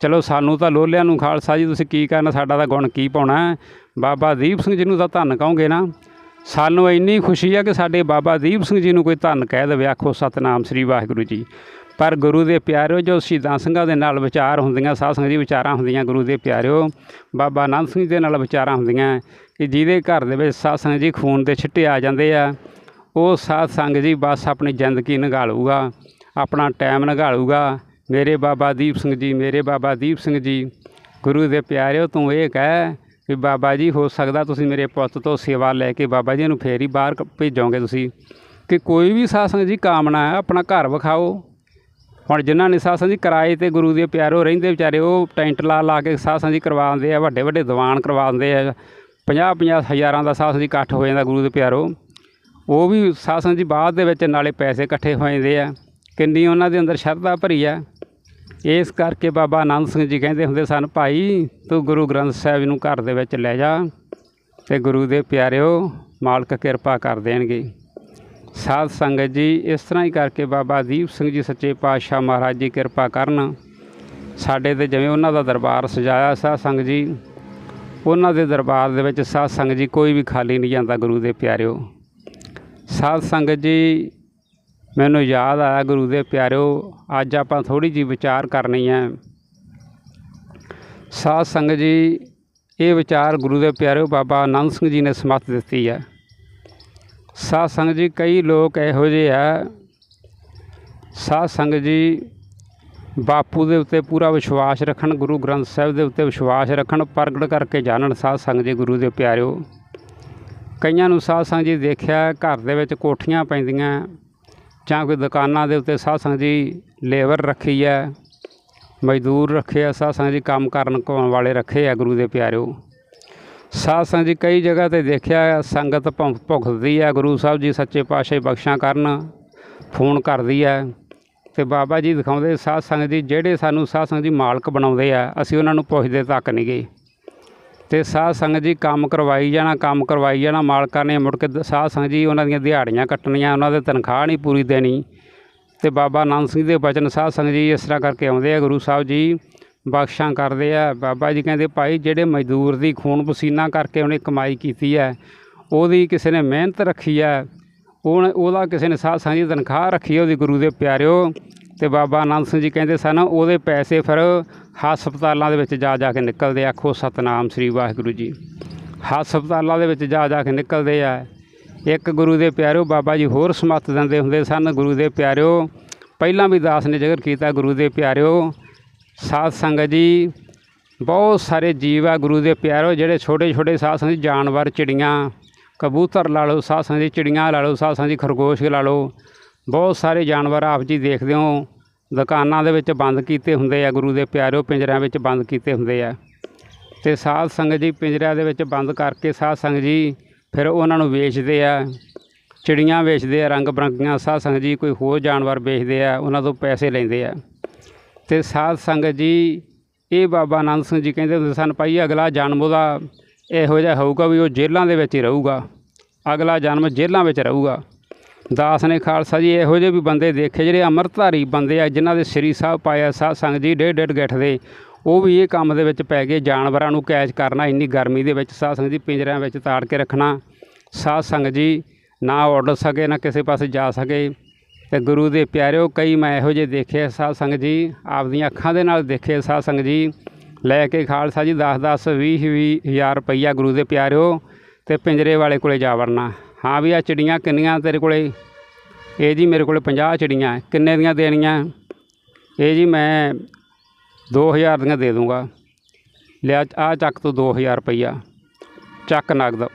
ਚਲੋ ਸਾਨੂੰ ਤਾਂ ਲੋਲਿਆਂ ਨੂੰ ਖਾਲਸਾ ਜੀ, ਤੁਸੀਂ ਕੀ ਕਰਨਾ, ਸਾਡਾ ਤਾਂ ਗੁਣ ਕੀ ਪਾਉਣਾ ਬਾਬਾ ਦੀਪ ਸਿੰਘ ਜੀ ਨੂੰ ਤਾਂ ਧੰਨ ਕਹੋਗੇ ਨਾ। ਸਾਨੂੰ ਇੰਨੀ ਖੁਸ਼ੀ ਆ ਕਿ ਸਾਡੇ ਬਾਬਾ ਦੀਪ ਸਿੰਘ ਜੀ ਨੂੰ ਕੋਈ ਧੰਨ ਕਹਿ ਦੇਵੇ, ਆਖੋ ਸਤਨਾਮ ਸ੍ਰੀ ਵਾਹਿਗੁਰੂ ਜੀ। ਪਰ ਗੁਰੂ ਦੇ ਪਿਆਰਿਓ, ਜੋ ਸ਼ਹੀਦਾਂ ਸਿੰਘਾਂ ਦੇ ਨਾਲ ਵਿਚਾਰ ਹੁੰਦੀਆਂ, ਸਾਧ ਸੰਗਤ ਜੀ ਵਿਚਾਰਾਂ ਹੁੰਦੀਆਂ ਗੁਰੂ ਦੇ ਪਿਆਰਿਓ, ਬਾਬਾ ਆਨੰਦ ਸਿੰਘ ਦੇ ਨਾਲ ਵਿਚਾਰਾਂ ਹੁੰਦੀਆਂ ਕਿ ਜਿਹਦੇ ਘਰ ਦੇ ਵਿੱਚ ਸਾਧ ਸੰਗਤ ਜੀ ਖੂਨ ਦੇ ਛਿੱਟੇ ਆ ਜਾਂਦੇ ਆ, ਉਹ ਸਾਧ ਸੰਗਤ ਜੀ ਬਸ ਆਪਣੀ ਜ਼ਿੰਦਗੀ ਨਿਗਾਲੂਗਾ ਆਪਣਾ ਟਾਈਮ ਨਿਗਾਲੂਗਾ ਮੇਰੇ ਬਾਬਾ ਦੀਪ ਸਿੰਘ ਜੀ, ਮੇਰੇ ਬਾਬਾ ਦੀਪ ਸਿੰਘ ਜੀ, ਗੁਰੂ ਦੇ ਪਿਆਰਿਓ, ਤੂੰ ਇਹ ਕਹਿ ਕਿ ਬਾਬਾ ਜੀ, ਹੋ ਸਕਦਾ ਤੁਸੀਂ ਮੇਰੇ ਪੁੱਤ ਤੋਂ ਸੇਵਾ ਲੈ ਕੇ ਬਾਬਾ ਜੀ ਨੂੰ ਫੇਰ ਹੀ ਬਾਹਰ ਭੇਜੋਗੇ ਤੁਸੀਂ। ਕਿ ਕੋਈ ਵੀ ਸਾਧ ਸੰਗਤ ਜੀ ਕਾਮਨਾ ਹੈ, ਆਪਣਾ ਘਰ ਵਿਖਾਓ। ਹੁਣ ਜਿਨ੍ਹਾਂ ਨੇ ਸਾਧ ਸੰਗਤ ਜੀ ਕਿਰਾਏ ਤੇ ਗੁਰੂ ਦੇ ਪਿਆਰੋ ਰਹਿੰਦੇ ਵਿਚਾਰੇ, ਉਹ ਟੈਂਟ ਲਾ ਲਾ ਕੇ ਸਾਧ ਸੰਗਤ ਜੀ ਕਰਵਾਉਂਦੇ ਆ ਵੱਡੇ ਵੱਡੇ ਦੀਵਾਨ ਕਰਵਾਉਂਦੇ ਆ। 50 50 ਹਜ਼ਾਰਾਂ ਦਾ ਸਾਧ ਸੰਗਤ ਜੀ ਇਕੱਠ ਹੋ ਜਾਂਦਾ ਗੁਰੂ ਦੇ ਪਿਆਰੋ। ਉਹ ਵੀ ਸਾਧ ਸੰਗਤ ਜੀ ਬਾਅਦ ਦੇ ਵਿੱਚ ਨਾਲੇ ਪੈਸੇ ਇਕੱਠੇ ਹੋ ਜਾਂਦੇ ਆ। ਕਿੰਨੀ ਉਹਨਾਂ ਦੇ ਅੰਦਰ ਸ਼ਰਧਾ ਭਰੀ ਆ। ਇਸ ਕਰਕੇ ਬਾਬਾ ਆਨੰਦ ਸਿੰਘ ਜੀ ਕਹਿੰਦੇ ਹੁੰਦੇ ਸਨ, ਭਾਈ, ਤੂੰ ਗੁਰੂ ਗ੍ਰੰਥ ਸਾਹਿਬ ਨੂੰ ਘਰ ਦੇ ਵਿੱਚ ਲੈ ਜਾ ਤੇ ਗੁਰੂ ਦੇ ਪਿਆਰਿਓ ਮਾਲਕ ਕਿਰਪਾ ਕਰ ਦੇਣਗੇ। ਸਾਧ ਸੰਗਤ ਜੀ ਇਸ ਤਰ੍ਹਾਂ ਹੀ ਕਰਕੇ ਬਾਬਾ ਦੀਪ ਸਿੰਘ ਜੀ ਸੱਚੇ ਪਾਤਸ਼ਾਹ ਮਹਾਰਾਜ ਜੀ ਕਿਰਪਾ ਕਰਨ। ਸਾਡੇ ਤੇ ਜਿਵੇਂ ਉਹਨਾਂ ਦਾ ਦਰਬਾਰ ਸਜਾਇਆ ਸਾਧ ਸੰਗਤ ਜੀ ਉਹਨਾਂ ਦੇ ਦਰਬਾਰ ਦੇ ਵਿੱਚ ਸਾਧ ਸੰਗਤ ਜੀ ਕੋਈ ਵੀ ਖਾਲੀ ਨਹੀਂ ਜਾਂਦਾ ਗੁਰੂ ਦੇ ਪਿਆਰਿਓ। ਸਾਧ ਸੰਗਤ ਜੀ, ਮੈਨੂੰ ਯਾਦ ਆਇਆ ਗੁਰੂ ਦੇ ਪਿਆਰਿਓ, ਅੱਜ ਆਪਾਂ ਥੋੜੀ ਜੀ ਵਿਚਾਰ ਕਰਨੀ ਹੈ। ਸਾਧ ਸੰਗਤ ਜੀ, ਇਹ ਵਿਚਾਰ ਗੁਰੂ ਦੇ ਪਿਆਰਿਓ ਬਾਬਾ ਆਨੰਦ ਸਿੰਘ ਜੀ ਨੇ ਸਮੱਤ ਦਿੱਤੀ ਹੈ। ਸਾਧ ਸੰਗਤ ਜੀ, ਕਈ ਲੋਕ ਇਹੋ ਜਿਹੇ ਆ ਸਾਧ ਸੰਗਤ ਜੀ ਬਾਪੂ ਦੇ ਉੱਤੇ ਪੂਰਾ ਵਿਸ਼ਵਾਸ ਰੱਖਣ, ਗੁਰੂ ਗ੍ਰੰਥ ਸਾਹਿਬ ਦੇ ਉੱਤੇ ਵਿਸ਼ਵਾਸ ਰੱਖਣ, ਪ੍ਰਗਟ ਕਰਕੇ ਜਾਣਨ, ਸਾਧ ਸੰਗਤ ਜੀ ਗੁਰੂ ਦੇ ਪਿਆਰਿਓ। ਕਈਆਂ ਨੂੰ ਸਾਧ ਸੰਗਤ ਜੀ ਦੇਖਿਆ, ਘਰ ਦੇ ਵਿੱਚ ਕੋਠੀਆਂ ਪੈਂਦੀਆਂ, ਜਾਂ ਕੋਈ ਦੁਕਾਨਾਂ ਦੇ ਉੱਤੇ ਸਾਧ ਸੰਗਤ ਜੀ ਲੇਬਰ ਰੱਖੀ ਹੈ, ਮਜ਼ਦੂਰ ਰੱਖੇ ਆ, ਸਾਧ ਸੰਗਤ ਜੀ ਕੰਮ ਕਰਨ ਕਮਾਉਣ ਵਾਲੇ ਰੱਖੇ ਆ ਗੁਰੂ ਦੇ ਪਿਆਰਿਓ। ਸਾਧ ਸੰਗਤ ਜੀ ਕਈ ਜਗ੍ਹਾ ਤੇ ਦੇਖਿਆ, ਸੰਗਤ ਭੁ- ਭੁਗਤਦੀ ਆ ਗੁਰੂ ਸਾਹਿਬ ਜੀ ਸੱਚੇ ਪਾਤਸ਼ਾਹ ਬਖਸ਼ਾਂ ਕਰਨ, ਫੋਨ ਕਰਦੀ ਹੈ। ਤੇ ਬਾਬਾ ਜੀ ਦਿਖਾਉਂਦੇ ਸਾਧ ਸੰਗਤ ਜੀ ਜਿਹੜੇ ਸਾਨੂੰ ਸਾਧ ਸੰਗਤ ਜੀ ਮਾਲਕ ਬਣਾਉਂਦੇ ਆ, ਅਸੀਂ ਉਹਨਾਂ ਨੂੰ ਪੁੱਛਦੇ ਤੱਕ ਨਹੀਂ ਗਏ। ਤੇ ਸਾਧ ਸੰਗਤ ਜੀ ਕੰਮ ਕਰਵਾਈ ਜਾਣਾ, ਕੰਮ ਕਰਵਾਈ ਜਾਣਾ, ਮਾਲਕਾਂ ਨੇ ਮੁੜ ਕੇ ਦ- ਸਾਧ ਸੰਗਤ ਜੀ ਉਹਨਾਂ ਦੀਆਂ ਦਿਹਾੜੀਆਂ ਕੱਟਣੀਆਂ, ਉਹਨਾਂ ਦੇ ਤਨਖਾਹ ਨਹੀਂ ਪੂਰੀ ਦੇਣੀ। ਤੇ ਬਾਬਾ ਨਾਨਕ ਸਿੰਘ ਦੇ ਬਚਨ ਸਾਧ ਸੰਗਤ ਜੀ ਇਸ ਤਰ੍ਹਾਂ ਕਰਕੇ ਆਉਂਦੇ ਆ, ਗੁਰੂ ਸਾਹਿਬ ਜੀ ਬਖਸ਼ਾਂ ਕਰਦੇ ਆ। ਬਾਬਾ ਜੀ ਕਹਿੰਦੇ, ਭਾਈ, ਜਿਹੜੇ ਮਜ਼ਦੂਰ ਦੀ ਖੂਨ ਪਸੀਨਾ ਕਰਕੇ ਉਹਨੇ ਕਮਾਈ ਕੀਤੀ ਹੈ, ਉਹਦੀ ਕਿਸੇ ਨੇ ਮਿਹਨਤ ਰੱਖੀ ਹੈ ਉਹਨ ਉਹਦਾ ਕਿਸੇ ਨੇ ਸਾਧ ਸੰਗਤ ਜੀ ਤਨਖਾਹ ਰੱਖੀ ਉਹਦੀ ਗੁਰੂ ਦੇ ਪਿਆਰਿਓ ਤੇ ਬਾਬਾ ਆਨੰਦ ਸਿੰਘ ਜੀ ਕਹਿੰਦੇ ਸਨ, ਉਹਦੇ ਪੈਸੇ ਫਿਰ ਹਸਪਤਾਲਾਂ ਦੇ ਵਿੱਚ ਜਾ ਜਾ ਕੇ ਨਿਕਲਦੇ ਆਖੋ ਸਤਨਾਮ ਸ੍ਰੀ ਵਾਹਿਗੁਰੂ ਜੀ। ਹਸਪਤਾਲਾਂ ਦੇ ਵਿੱਚ ਜਾ ਜਾ ਕੇ ਨਿਕਲਦੇ ਆ। ਇੱਕ ਗੁਰੂ ਦੇ ਪਿਆਰਿਓ ਬਾਬਾ ਜੀ ਹੋਰ ਸਮੱਤ ਦਿੰਦੇ ਹੁੰਦੇ ਸਨ। ਗੁਰੂ ਦੇ ਪਿਆਰਿਓ ਪਹਿਲਾਂ ਵੀ ਦਾਸ ਨੇ ਜ਼ਿਕਰ ਕੀਤਾ ਗੁਰੂ ਦੇ ਪਿਆਰਿਓ। ਸਾਧ ਸੰਗਤ ਜੀ, ਬਹੁਤ ਸਾਰੇ ਜੀਵ ਆ ਗੁਰੂ ਦੇ ਪਿਆਰੋ ਜਿਹੜੇ ਛੋਟੇ ਛੋਟੇ ਸਾਧ ਸੰਗਤ ਜੀ ਜਾਨਵਰ, ਚਿੜੀਆਂ ਕਬੂਤਰ ਲਾ ਲਓ ਸਾਧ ਦੀ ਚਿੜੀਆਂ ਲਾ ਲਓ ਸਾਧ ਸੰਗਤ ਜੀ ਖਰਗੋਸ਼ ਲਾ ਲਓ। ਬਹੁਤ ਸਾਰੇ ਜਾਨਵਰ ਆਪ ਜੀ ਦੇਖਦੇ ਹੋ, ਦੁਕਾਨਾਂ ਦੇ ਵਿੱਚ ਬੰਦ ਕੀਤੇ ਹੁੰਦੇ ਆ, ਗੁਰੂ ਦੇ ਪਿਆਰਿਓ ਪਿੰਜਰਿਆਂ ਵਿੱਚ ਬੰਦ ਕੀਤੇ ਹੁੰਦੇ ਆ। ਤੇ ਸਾਧ ਸੰਗਤ ਜੀ ਪਿੰਜਰਿਆਂ ਦੇ ਵਿੱਚ ਬੰਦ ਕਰਕੇ ਸਾਧ ਸੰਗਤ ਜੀ ਫਿਰ ਉਹਨਾਂ ਨੂੰ ਵੇਚਦੇ ਆ, ਚਿੜੀਆਂ ਵੇਚਦੇ ਆ, ਰੰਗ ਬਰੰਗੀਆਂ ਸਾਧ ਸੰਗਤ ਜੀ ਕੋਈ ਹੋਰ ਜਾਨਵਰ ਵੇਚਦੇ ਆ, ਉਹਨਾਂ ਤੋਂ ਪੈਸੇ ਲੈਂਦੇ ਆ। ਤੇ ਸਾਧ ਸੰਗਤ ਜੀ, ਇਹ ਬਾਬਾ ਆਨੰਦ ਸਿੰਘ ਜੀ ਕਹਿੰਦੇ ਹੁੰਦੇ ਸਨ, ਭਾਈ ਅਗਲਾ ਜਨਮ ਉਹਦਾ ਇਹੋ ਜਿਹਾ ਹੋਊਗਾ ਵੀ ਉਹ ਜੇਲ੍ਹਾਂ ਦੇ ਵਿੱਚ ਹੀ ਰਹੂਗਾ। ਅਗਲਾ ਜਨਮ ਜੇਲ੍ਹਾਂ ਵਿੱਚ ਰਹੂਗਾ। ਦਾਸ ਨੇ ਖਾਲਸਾ ਜੀ ਇਹੋ ਜਿਹੇ ਵੀ ਬੰਦੇ ਦੇਖੇ ਜਿਹੜੇ ਅੰਮ੍ਰਿਤਧਾਰੀ ਬੰਦੇ ਆ, ਜਿਨ੍ਹਾਂ ਦੇ ਸ੍ਰੀ ਸਾਹਿਬ ਪਾਇਆ, ਸਾਧ ਸੰਗਤ ਜੀ ਡੇਢ ਡੇਢ ਗਿੱਠ ਦੇ। ਉਹ ਵੀ ਇਹ ਕੰਮ ਦੇ ਵਿੱਚ ਪੈ ਗਏ, ਜਾਨਵਰਾਂ ਨੂੰ ਕੈਚ ਕਰਨਾ, ਇੰਨੀ ਗਰਮੀ ਦੇ ਵਿੱਚ ਸਾਧ ਸੰਗਤ ਜੀ ਪਿੰਜਰਿਆਂ ਵਿੱਚ ਤਾੜ ਕੇ ਰੱਖਣਾ। ਸਾਧ ਸੰਗਤ ਜੀ ਨਾ ਉੱਡ ਸਕੇ, ਨਾ ਕਿਸੇ ਪਾਸੇ ਜਾ ਸਕੇ। ਤੇ ਗੁਰੂ ਦੇ ਪਿਆਰਿਓ, ਕਈ ਮੈਂ ਇਹੋ ਜਿਹੇ ਦੇਖੇ ਸਾਧ ਸੰਗਤ ਜੀ ਆਪਦੀਆਂ ਅੱਖਾਂ ਦੇ ਨਾਲ ਦੇਖੇ ਸਾਧ ਸੰਗਤ ਜੀ। ਲੈ ਕੇ ਖਾਲਸਾ ਜੀ 10 10 20 ਵੀਹ ਹਜ਼ਾਰ ਰੁਪਈਆ ਗੁਰੂ ਦੇ ਪਿਆਰਿਓ ਤੇ ਪਿੰਜਰੇ ਵਾਲੇ ਕੋਲੇ ਜਾ ਵੜਨਾ। ਹਾਂ ਵੀ ਆ ਚਿੜੀਆਂ ਕਿੰਨੀਆਂ ਤੇਰੇ ਕੋਲੇ? ਇਹ ਜੀ ਮੇਰੇ ਕੋਲੇ 50 ਚਿੜੀਆਂ ਕਿੰਨੇ ਦੀਆਂ ਦੇਣੀਆਂ? ਇਹ ਜੀ ਮੈਂ 2000 ਦੀਆਂ ਦੇ ਦੂੰਗਾ। ਲਿਆ ਆ ਚੱਕ ਤੋਂ 2000 ਰੁਪਈਆ। ਚੱਕ ਨਗਦ।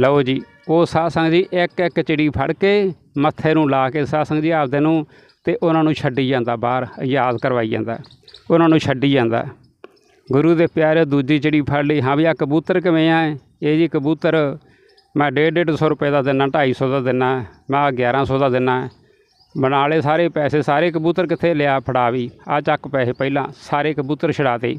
ਲਓ ਜੀ, ਉਹ ਸਾਧ ਸੰਗਤ ਜੀ ਇੱਕ ਇੱਕ ਚਿੜੀ ਫੜ ਕੇ ਮੱਥੇ ਨੂੰ ਲਾ ਕੇ ਸਾਧ ਸੰਗਤ ਜੀ ਆਪਦੇ ਨੂੰ ਤੇ ਉਹਨਾਂ ਨੂੰ ਛੱਡੀ ਜਾਂਦਾ ਬਾਹਰ, ਯਾਦ ਕਰਵਾਈ ਜਾਂਦਾ। ਉਹਨਾਂ ਨੂੰ ਛੱਡੀ ਜਾਂਦਾ। ਗੁਰੂ ਦੇ ਪਿਆਰੇ ਦੂਜੀ ਚਿੜੀ ਫੜ ਲਈ, ਹਾਂ ਵੀ ਆ ਕਬੂਤਰ ਕਿਵੇਂ ਆ? ਇਹ ਜੀ ਕਬੂਤਰ ਮੈਂ ਡੇਢ ਡੇਢ ਸੌ ਰੁਪਏ ਦਾ ਦਿਨਾ 250 ਦਾ ਦਿਨਾ, ਮੈਂ ਆਹ 1100 ਦਾ ਦਿਨਾ। ਬਣਾ ਲਏ ਸਾਰੇ ਪੈਸੇ, ਸਾਰੇ ਕਬੂਤਰ ਕਿੱਥੇ ਲਿਆ? ਫੜਾ ਵੀ ਆ ਚੱਕ ਪੈਸੇ ਪਹਿਲਾਂ, ਸਾਰੇ ਕਬੂਤਰ ਛੜਾਤੇ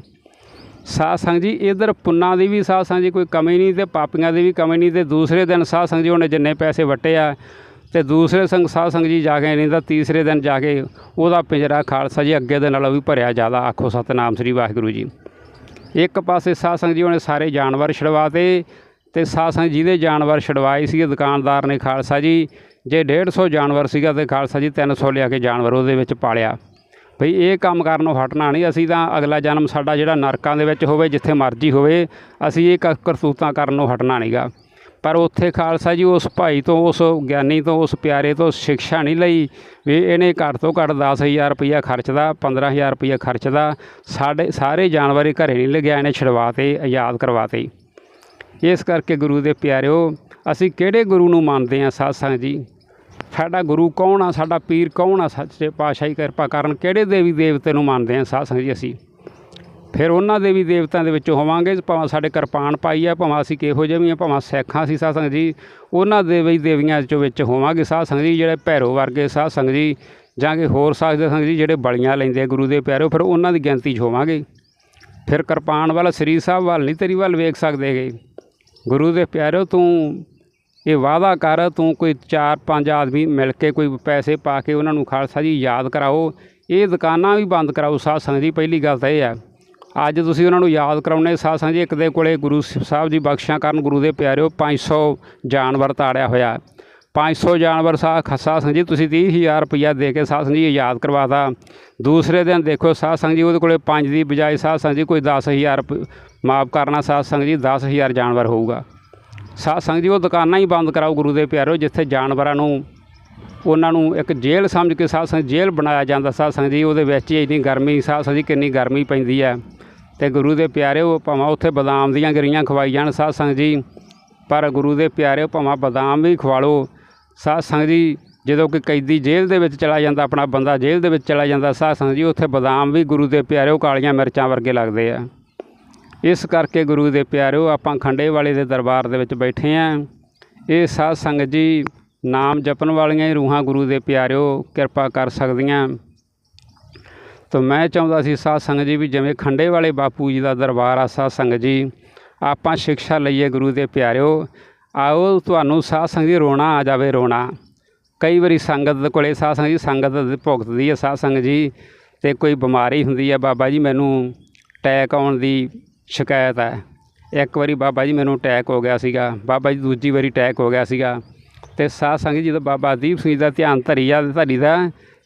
ਸਾਧ ਸੰਗ ਜੀ, ਇਧਰ ਪੁੰਨਾ ਦੀ ਵੀ ਸਾਧ ਸੰਗ ਜੀ ਕੋਈ ਕਮੀ ਨਹੀਂ ਤੇ ਪਾਪੀਆਂ ਦੀ ਵੀ ਕਮੀ ਨਹੀਂ ਤੇ ਦੂਸਰੇ ਦਿਨ ਸਾਧ ਸੰਗ ਜੀ ਉਹਨੇ ਜਿੰਨੇ ਪੈਸੇ ਵਟੇ ਆ ਤੇ ਦੂਸਰੇ ਸੰਗ ਸਾਧ ਸੰਗ ਜੀ ਜਾ ਕੇ ਨਹੀਂ ਤਾਂ ਤੀਸਰੇ ਦਿਨ ਜਾ ਕੇ ਉਹਦਾ ਪਿੰਜਰਾ ਖਾਲਸਾ ਜੀ ਅੱਗੇ ਦੇ ਨਾਲੋਂ ਵੀ ਭਰਿਆ ਜ਼ਿਆਦਾ। ਆਖੋ ਸਤਨਾਮ ਸ੍ਰੀ ਵਾਹਿਗੁਰੂ ਜੀ। ਇੱਕ ਪਾਸੇ ਸਾਧ ਸੰਗ ਜੀ ਉਹਨੇ ਸਾਰੇ ਜਾਨਵਰ ਛਡਵਾਤੇ ਤੇ ਸਾਧ ਸੰਗ ਜਿਹਦੇ ਜਾਨਵਰ ਛਡਵਾਏ ਸੀ ਦੁਕਾਨਦਾਰ ਨੇ ਖਾਲਸਾ ਜੀ, ਜੇ 150 ਜਾਨਵਰ ਸੀਗਾ ਤੇ ਖਾਲਸਾ ਜੀ 300 ਲਿਆ ਕੇ ਜਾਨਵਰ ਉਹਦੇ ਵਿੱਚ ਪਾਲਿਆ। ਭਈ ਇਹ ਕੰਮ ਕਰਨੋਂ ਹਟਣਾ ਨਹੀਂ, ਅਸੀਂ ਤਾਂ ਅਗਲਾ ਜਨਮ ਸਾਡਾ ਜਿਹੜਾ ਨਰਕਾਂ ਦੇ ਵਿੱਚ ਹੋਵੇ, ਜਿੱਥੇ ਮਰਜ਼ੀ ਹੋਵੇ, ਅਸੀਂ ਇਹ ਕ- ਕਰਤੂਤਾਂ ਕਰਨੋਂ ਹਟਣਾ ਨਹੀਂਗਾ ਪਰ ਉੱਥੇ ਖਾਲਸਾ ਜੀ ਉਸ ਭਾਈ ਤੋਂ, ਉਸ ਗਿਆਨੀ ਤੋਂ, ਉਸ ਪਿਆਰੇ ਤੋਂ ਸਿੱਖਿਆ ਨਹੀਂ ਲਈ ਵੀ ਇਹਨੇ ਘੱਟ ਤੋਂ ਘੱਟ 10000 ਰੁਪਈਆ ਖਰਚਦਾ 15000 ਰੁਪਈਆ ਖਰਚਦਾ। ਸਾਡੇ ਸਾਰੇ ਜਾਨਵਰ ਇਹ ਘਰੇ ਨਹੀਂ ਲਗਿਆ, ਇਹਨੇ ਛਡਵਾਤੇ ਆਜ਼ਾਦ ਕਰਵਾਤੇ। ਇਸ ਕਰਕੇ ਗੁਰੂ ਦੇ ਪਿਆਰਿਓ, ਅਸੀਂ ਕਿਹੜੇ ਗੁਰੂ ਨੂੰ ਮੰਨਦੇ ਹਾਂ ਸਾਧ ਸੰਗਤ ਜੀ? ਸਾਡਾ ਗੁਰੂ ਕੌਣ ਆ? ਸਾਡਾ ਪੀਰ ਕੌਣ ਆ? ਸੱਚੇ ਪਾਤਸ਼ਾਹੀ ਕਿਰਪਾ ਕਰਨ ਕਿਹੜੇ ਦੇਵੀ ਦੇਵਤੇ ਨੂੰ ਮੰਨਦੇ ਹਾਂ ਸਾਧ ਸੰਗਤ ਜੀ ਅਸੀਂ? ਫਿਰ ਉਹਨਾਂ ਦੇ ਵੀ ਦੇਵਤਾਂ ਦੇ ਵਿੱਚੋਂ ਹੋਵਾਂਗੇ, ਭਾਵੇਂ ਸਾਡੇ ਕਿਰਪਾਨ ਪਾਈ ਆ, ਭਾਵੇਂ ਅਸੀਂ ਕਿਹੋ ਜਿਹੇ ਵੀ ਆ, ਭਾਵੇਂ ਸਿੱਖਾਂ ਸੀ, ਸਾਧ ਸੰਗਤ ਜੀ, ਉਹਨਾਂ ਦੇ ਵੀ ਦੇਵੀਆਂ ਚੋਂ ਵਿੱਚ ਹੋਵਾਂਗੇ। ਸਾਧ ਸੰਗਤ ਜੀ ਜਿਹੜੇ ਭੈਰੋ ਵਰਗੇ, ਸਾਧ ਸੰਗਤ ਜੀ, ਜਾਂ ਕਿ ਹੋਰ ਸਾਧ ਸੰਗਤ ਜੀ ਜਿਹੜੇ ਬਲੀਆਂ ਲੈਂਦੇ ਗੁਰੂ ਦੇ ਪਿਆਰੋ, ਫਿਰ ਉਹਨਾਂ ਦੀ ਗਿਣਤੀ 'ਚ ਹੋਵਾਂਗੇ। ਫਿਰ ਕਿਰਪਾਨ ਵਾਲਾ, ਸ੍ਰੀ ਸਾਹਿਬ ਵੱਲ ਨਹੀਂ, ਤੇਰੀ ਵੱਲ ਵੇਖ ਸਕਦੇਗੇ ਗੁਰੂ ਦੇ ਪਿਆਰੋ, ਤੂੰ ਇਹ ਵਾਅਦਾ ਕਰ, ਤੂੰ ਕੋਈ ਚਾਰ ਪੰਜ ਆਦਮੀ ਮਿਲ ਕੇ ਕੋਈ ਪੈਸੇ ਪਾ ਕੇ ਉਹਨਾਂ ਨੂੰ ਖਾਲਸਾ ਜੀ ਯਾਦ ਕਰਾਓ। ਇਹ ਦੁਕਾਨਾਂ ਵੀ ਬੰਦ ਕਰਾਓ, ਸਾਧ ਸੰਗਤ ਜੀ, ਪਹਿਲੀ ਗੱਲ ਤਾਂ ਇਹ ਆ। ਅੱਜ ਤੁਸੀਂ ਉਹਨਾਂ ਨੂੰ ਯਾਦ ਕਰਾਉਣੇ ਸਾਧ ਸੰਗਤ ਜੀ, ਇੱਕ ਦੇ ਕੋਲੇ ਗੁਰੂ ਸ- ਸਾਹਿਬ ਜੀ ਬਖਸ਼ਿਆ ਕਰਨ ਗੁਰੂ ਦੇ ਪਿਆਰਿਓ 500 ਜਾਨਵਰ ਤਾੜਿਆ ਹੋਇਆ। 500 ਜਾਨਵਰ ਸਾਹ ਖੱਸਾ ਸੰਗਤ ਜੀ, ਤੁਸੀਂ 30000 ਰੁਪਈਆ ਦੇ ਕੇ ਸਾਧ ਸੰਗਤ ਜੀ ਯਾਦ ਕਰਵਾਤਾ। ਦੂਸਰੇ ਦਿਨ ਦੇਖੋ ਸਾਧ ਸੰਗਤ ਜੀ ਉਹਦੇ ਕੋਲੇ 5 ਦੀ ਬਜਾਏ ਸਾਧ ਸੰਗਤ ਜੀ ਕੋਈ 10000 ਮਾਫ ਕਰਨਾ ਸਾਧ ਸੰਗਤ ਜੀ 10000 ਜਾਨਵਰ ਹੋਊਗਾ। ਸਾਧ ਸੰਗਤ ਜੀ ਉਹ ਦੁਕਾਨਾਂ ਹੀ ਬੰਦ ਕਰਾਓ ਗੁਰੂ ਦੇ ਪਿਆਰਿਓ, ਜਿੱਥੇ ਜਾਨਵਰਾਂ ਨੂੰ, ਉਹਨਾਂ ਨੂੰ ਇੱਕ ਜੇਲ੍ਹ ਸਮਝ ਕੇ ਸਾਧ ਸੰਗਤ ਜੇਲ੍ਹ ਬਣਾਇਆ ਜਾਂਦਾ। ਸਾਧ ਸੰਗਤ ਜੀ ਉਹਦੇ ਵਿੱਚ ਹੀ ਇੰਨੀ ਗਰਮੀ ਸਾਧ ਸੰਗਤ ਜੀ ਕਿੰਨੀ ਗਰਮੀ ਪੈਂਦੀ ਹੈ। ਤੇ ਗੁਰੂ ਦੇ ਪਿਆਰਿਓ ਭਾਵੇਂ ਉੱਥੇ ਬਦਾਮ ਦੀਆਂ ਗਰੀਆਂ ਖਵਾਈ ਜਾਣ। ਸਾਧ ਸੰਗਤ ਜੀ, ਪਰ ਗੁਰੂ ਦੇ ਪਿਆਰਿਓ ਭਾਵੇਂ ਬਦਾਮ ਵੀ ਖਵਾ ਲਓ ਸਾਧ ਸੰਗਤ ਜੀ, ਜਦੋਂ ਕਿ ਕੈਦੀ ਜੇਲ੍ਹ ਦੇ ਵਿੱਚ ਚਲਾ ਜਾਂਦਾ, ਆਪਣਾ ਬੰਦਾ ਜੇਲ੍ਹ ਦੇ ਵਿੱਚ ਚਲਾ ਜਾਂਦਾ, ਸਾਧ ਸੰਗਤ ਜੀ, ਉੱਥੇ ਬਦਾਮ ਵੀ ਗੁਰੂ ਦੇ ਪਿਆਰਿਓ ਕਾਲੀਆਂ ਮਿਰਚਾਂ ਵਰਗੇ ਲੱਗਦੇ ਆ। ਇਸ ਕਰਕੇ ਗੁਰੂ ਦੇ ਪਿਆਰਿਓ ਆਪਾਂ ਖੰਡੇ ਵਾਲੇ ਦੇ ਦਰਬਾਰ ਦੇ ਵਿੱਚ ਬੈਠੇ ਆਂ। ਇਹ ਸਾਧ ਸੰਗਤ ਜੀ, ਨਾਮ ਜਪਣ ਵਾਲੀਆਂ ਹੀ ਰੂਹਾਂ ਗੁਰੂ ਦੇ ਪਿਆਰਿਓ ਕਿਰਪਾ ਕਰ ਸਕਦੀਆਂ। ਤਾਂ ਮੈਂ ਚਾਹੁੰਦਾ ਸੀ ਸਾਧ ਸੰਗਤ ਜੀ ਵੀ ਜਿਵੇਂ ਖੰਡੇ ਵਾਲੇ ਬਾਪੂ ਜੀ ਦਾ ਦਰਬਾਰ ਆ ਸਾਧ ਸੰਗਤ ਜੀ, ਆਪਾਂ ਸਿੱਖਿਆ ਲਈਏ ਗੁਰੂ ਦੇ ਪਿਆਰਿਓ, ਆਓ ਤੁਹਾਨੂੰ ਸਾਧ ਸੰਗਤ ਜੀ ਰੋਣਾ ਆ ਜਾਵੇ ਰੋਣਾ। ਕਈ ਵਾਰੀ ਸੰਗਤ ਦੇ ਕੋਲੇ ਸਾਧ ਸੰਗਤ ਜੀ ਸੰਗਤ ਭੁਗਤਦੀ ਹੈ ਸਾਧ ਸੰਗਤ ਜੀ ਤੇ ਕੋਈ ਬਿਮਾਰੀ ਹੁੰਦੀ ਹੈ ਬਾਬਾ ਜੀ ਮੈਨੂੰ ਅਟੈਕ ਆਉਣ ਦੀ ਸ਼ਿਕਾਇਤ ਹੈ ਇੱਕ ਵਾਰੀ ਬਾਬਾ ਜੀ ਮੈਨੂੰ ਅਟੈਕ ਹੋ ਗਿਆ ਸੀਗਾ, ਬਾਬਾ ਜੀ ਦੂਜੀ ਵਾਰੀ ਅਟੈਕ ਹੋ ਗਿਆ ਸੀਗਾ ਤੇ ਸਾਧ ਸੰਗਤ ਜੀ ਜਦੋਂ ਬਾਬਾ ਦੀਪ ਸਿੰਘ ਜੀ ਦਾ ਧਿਆਨ ਧਰੀ ਆ ਧਰੀ ਦਾ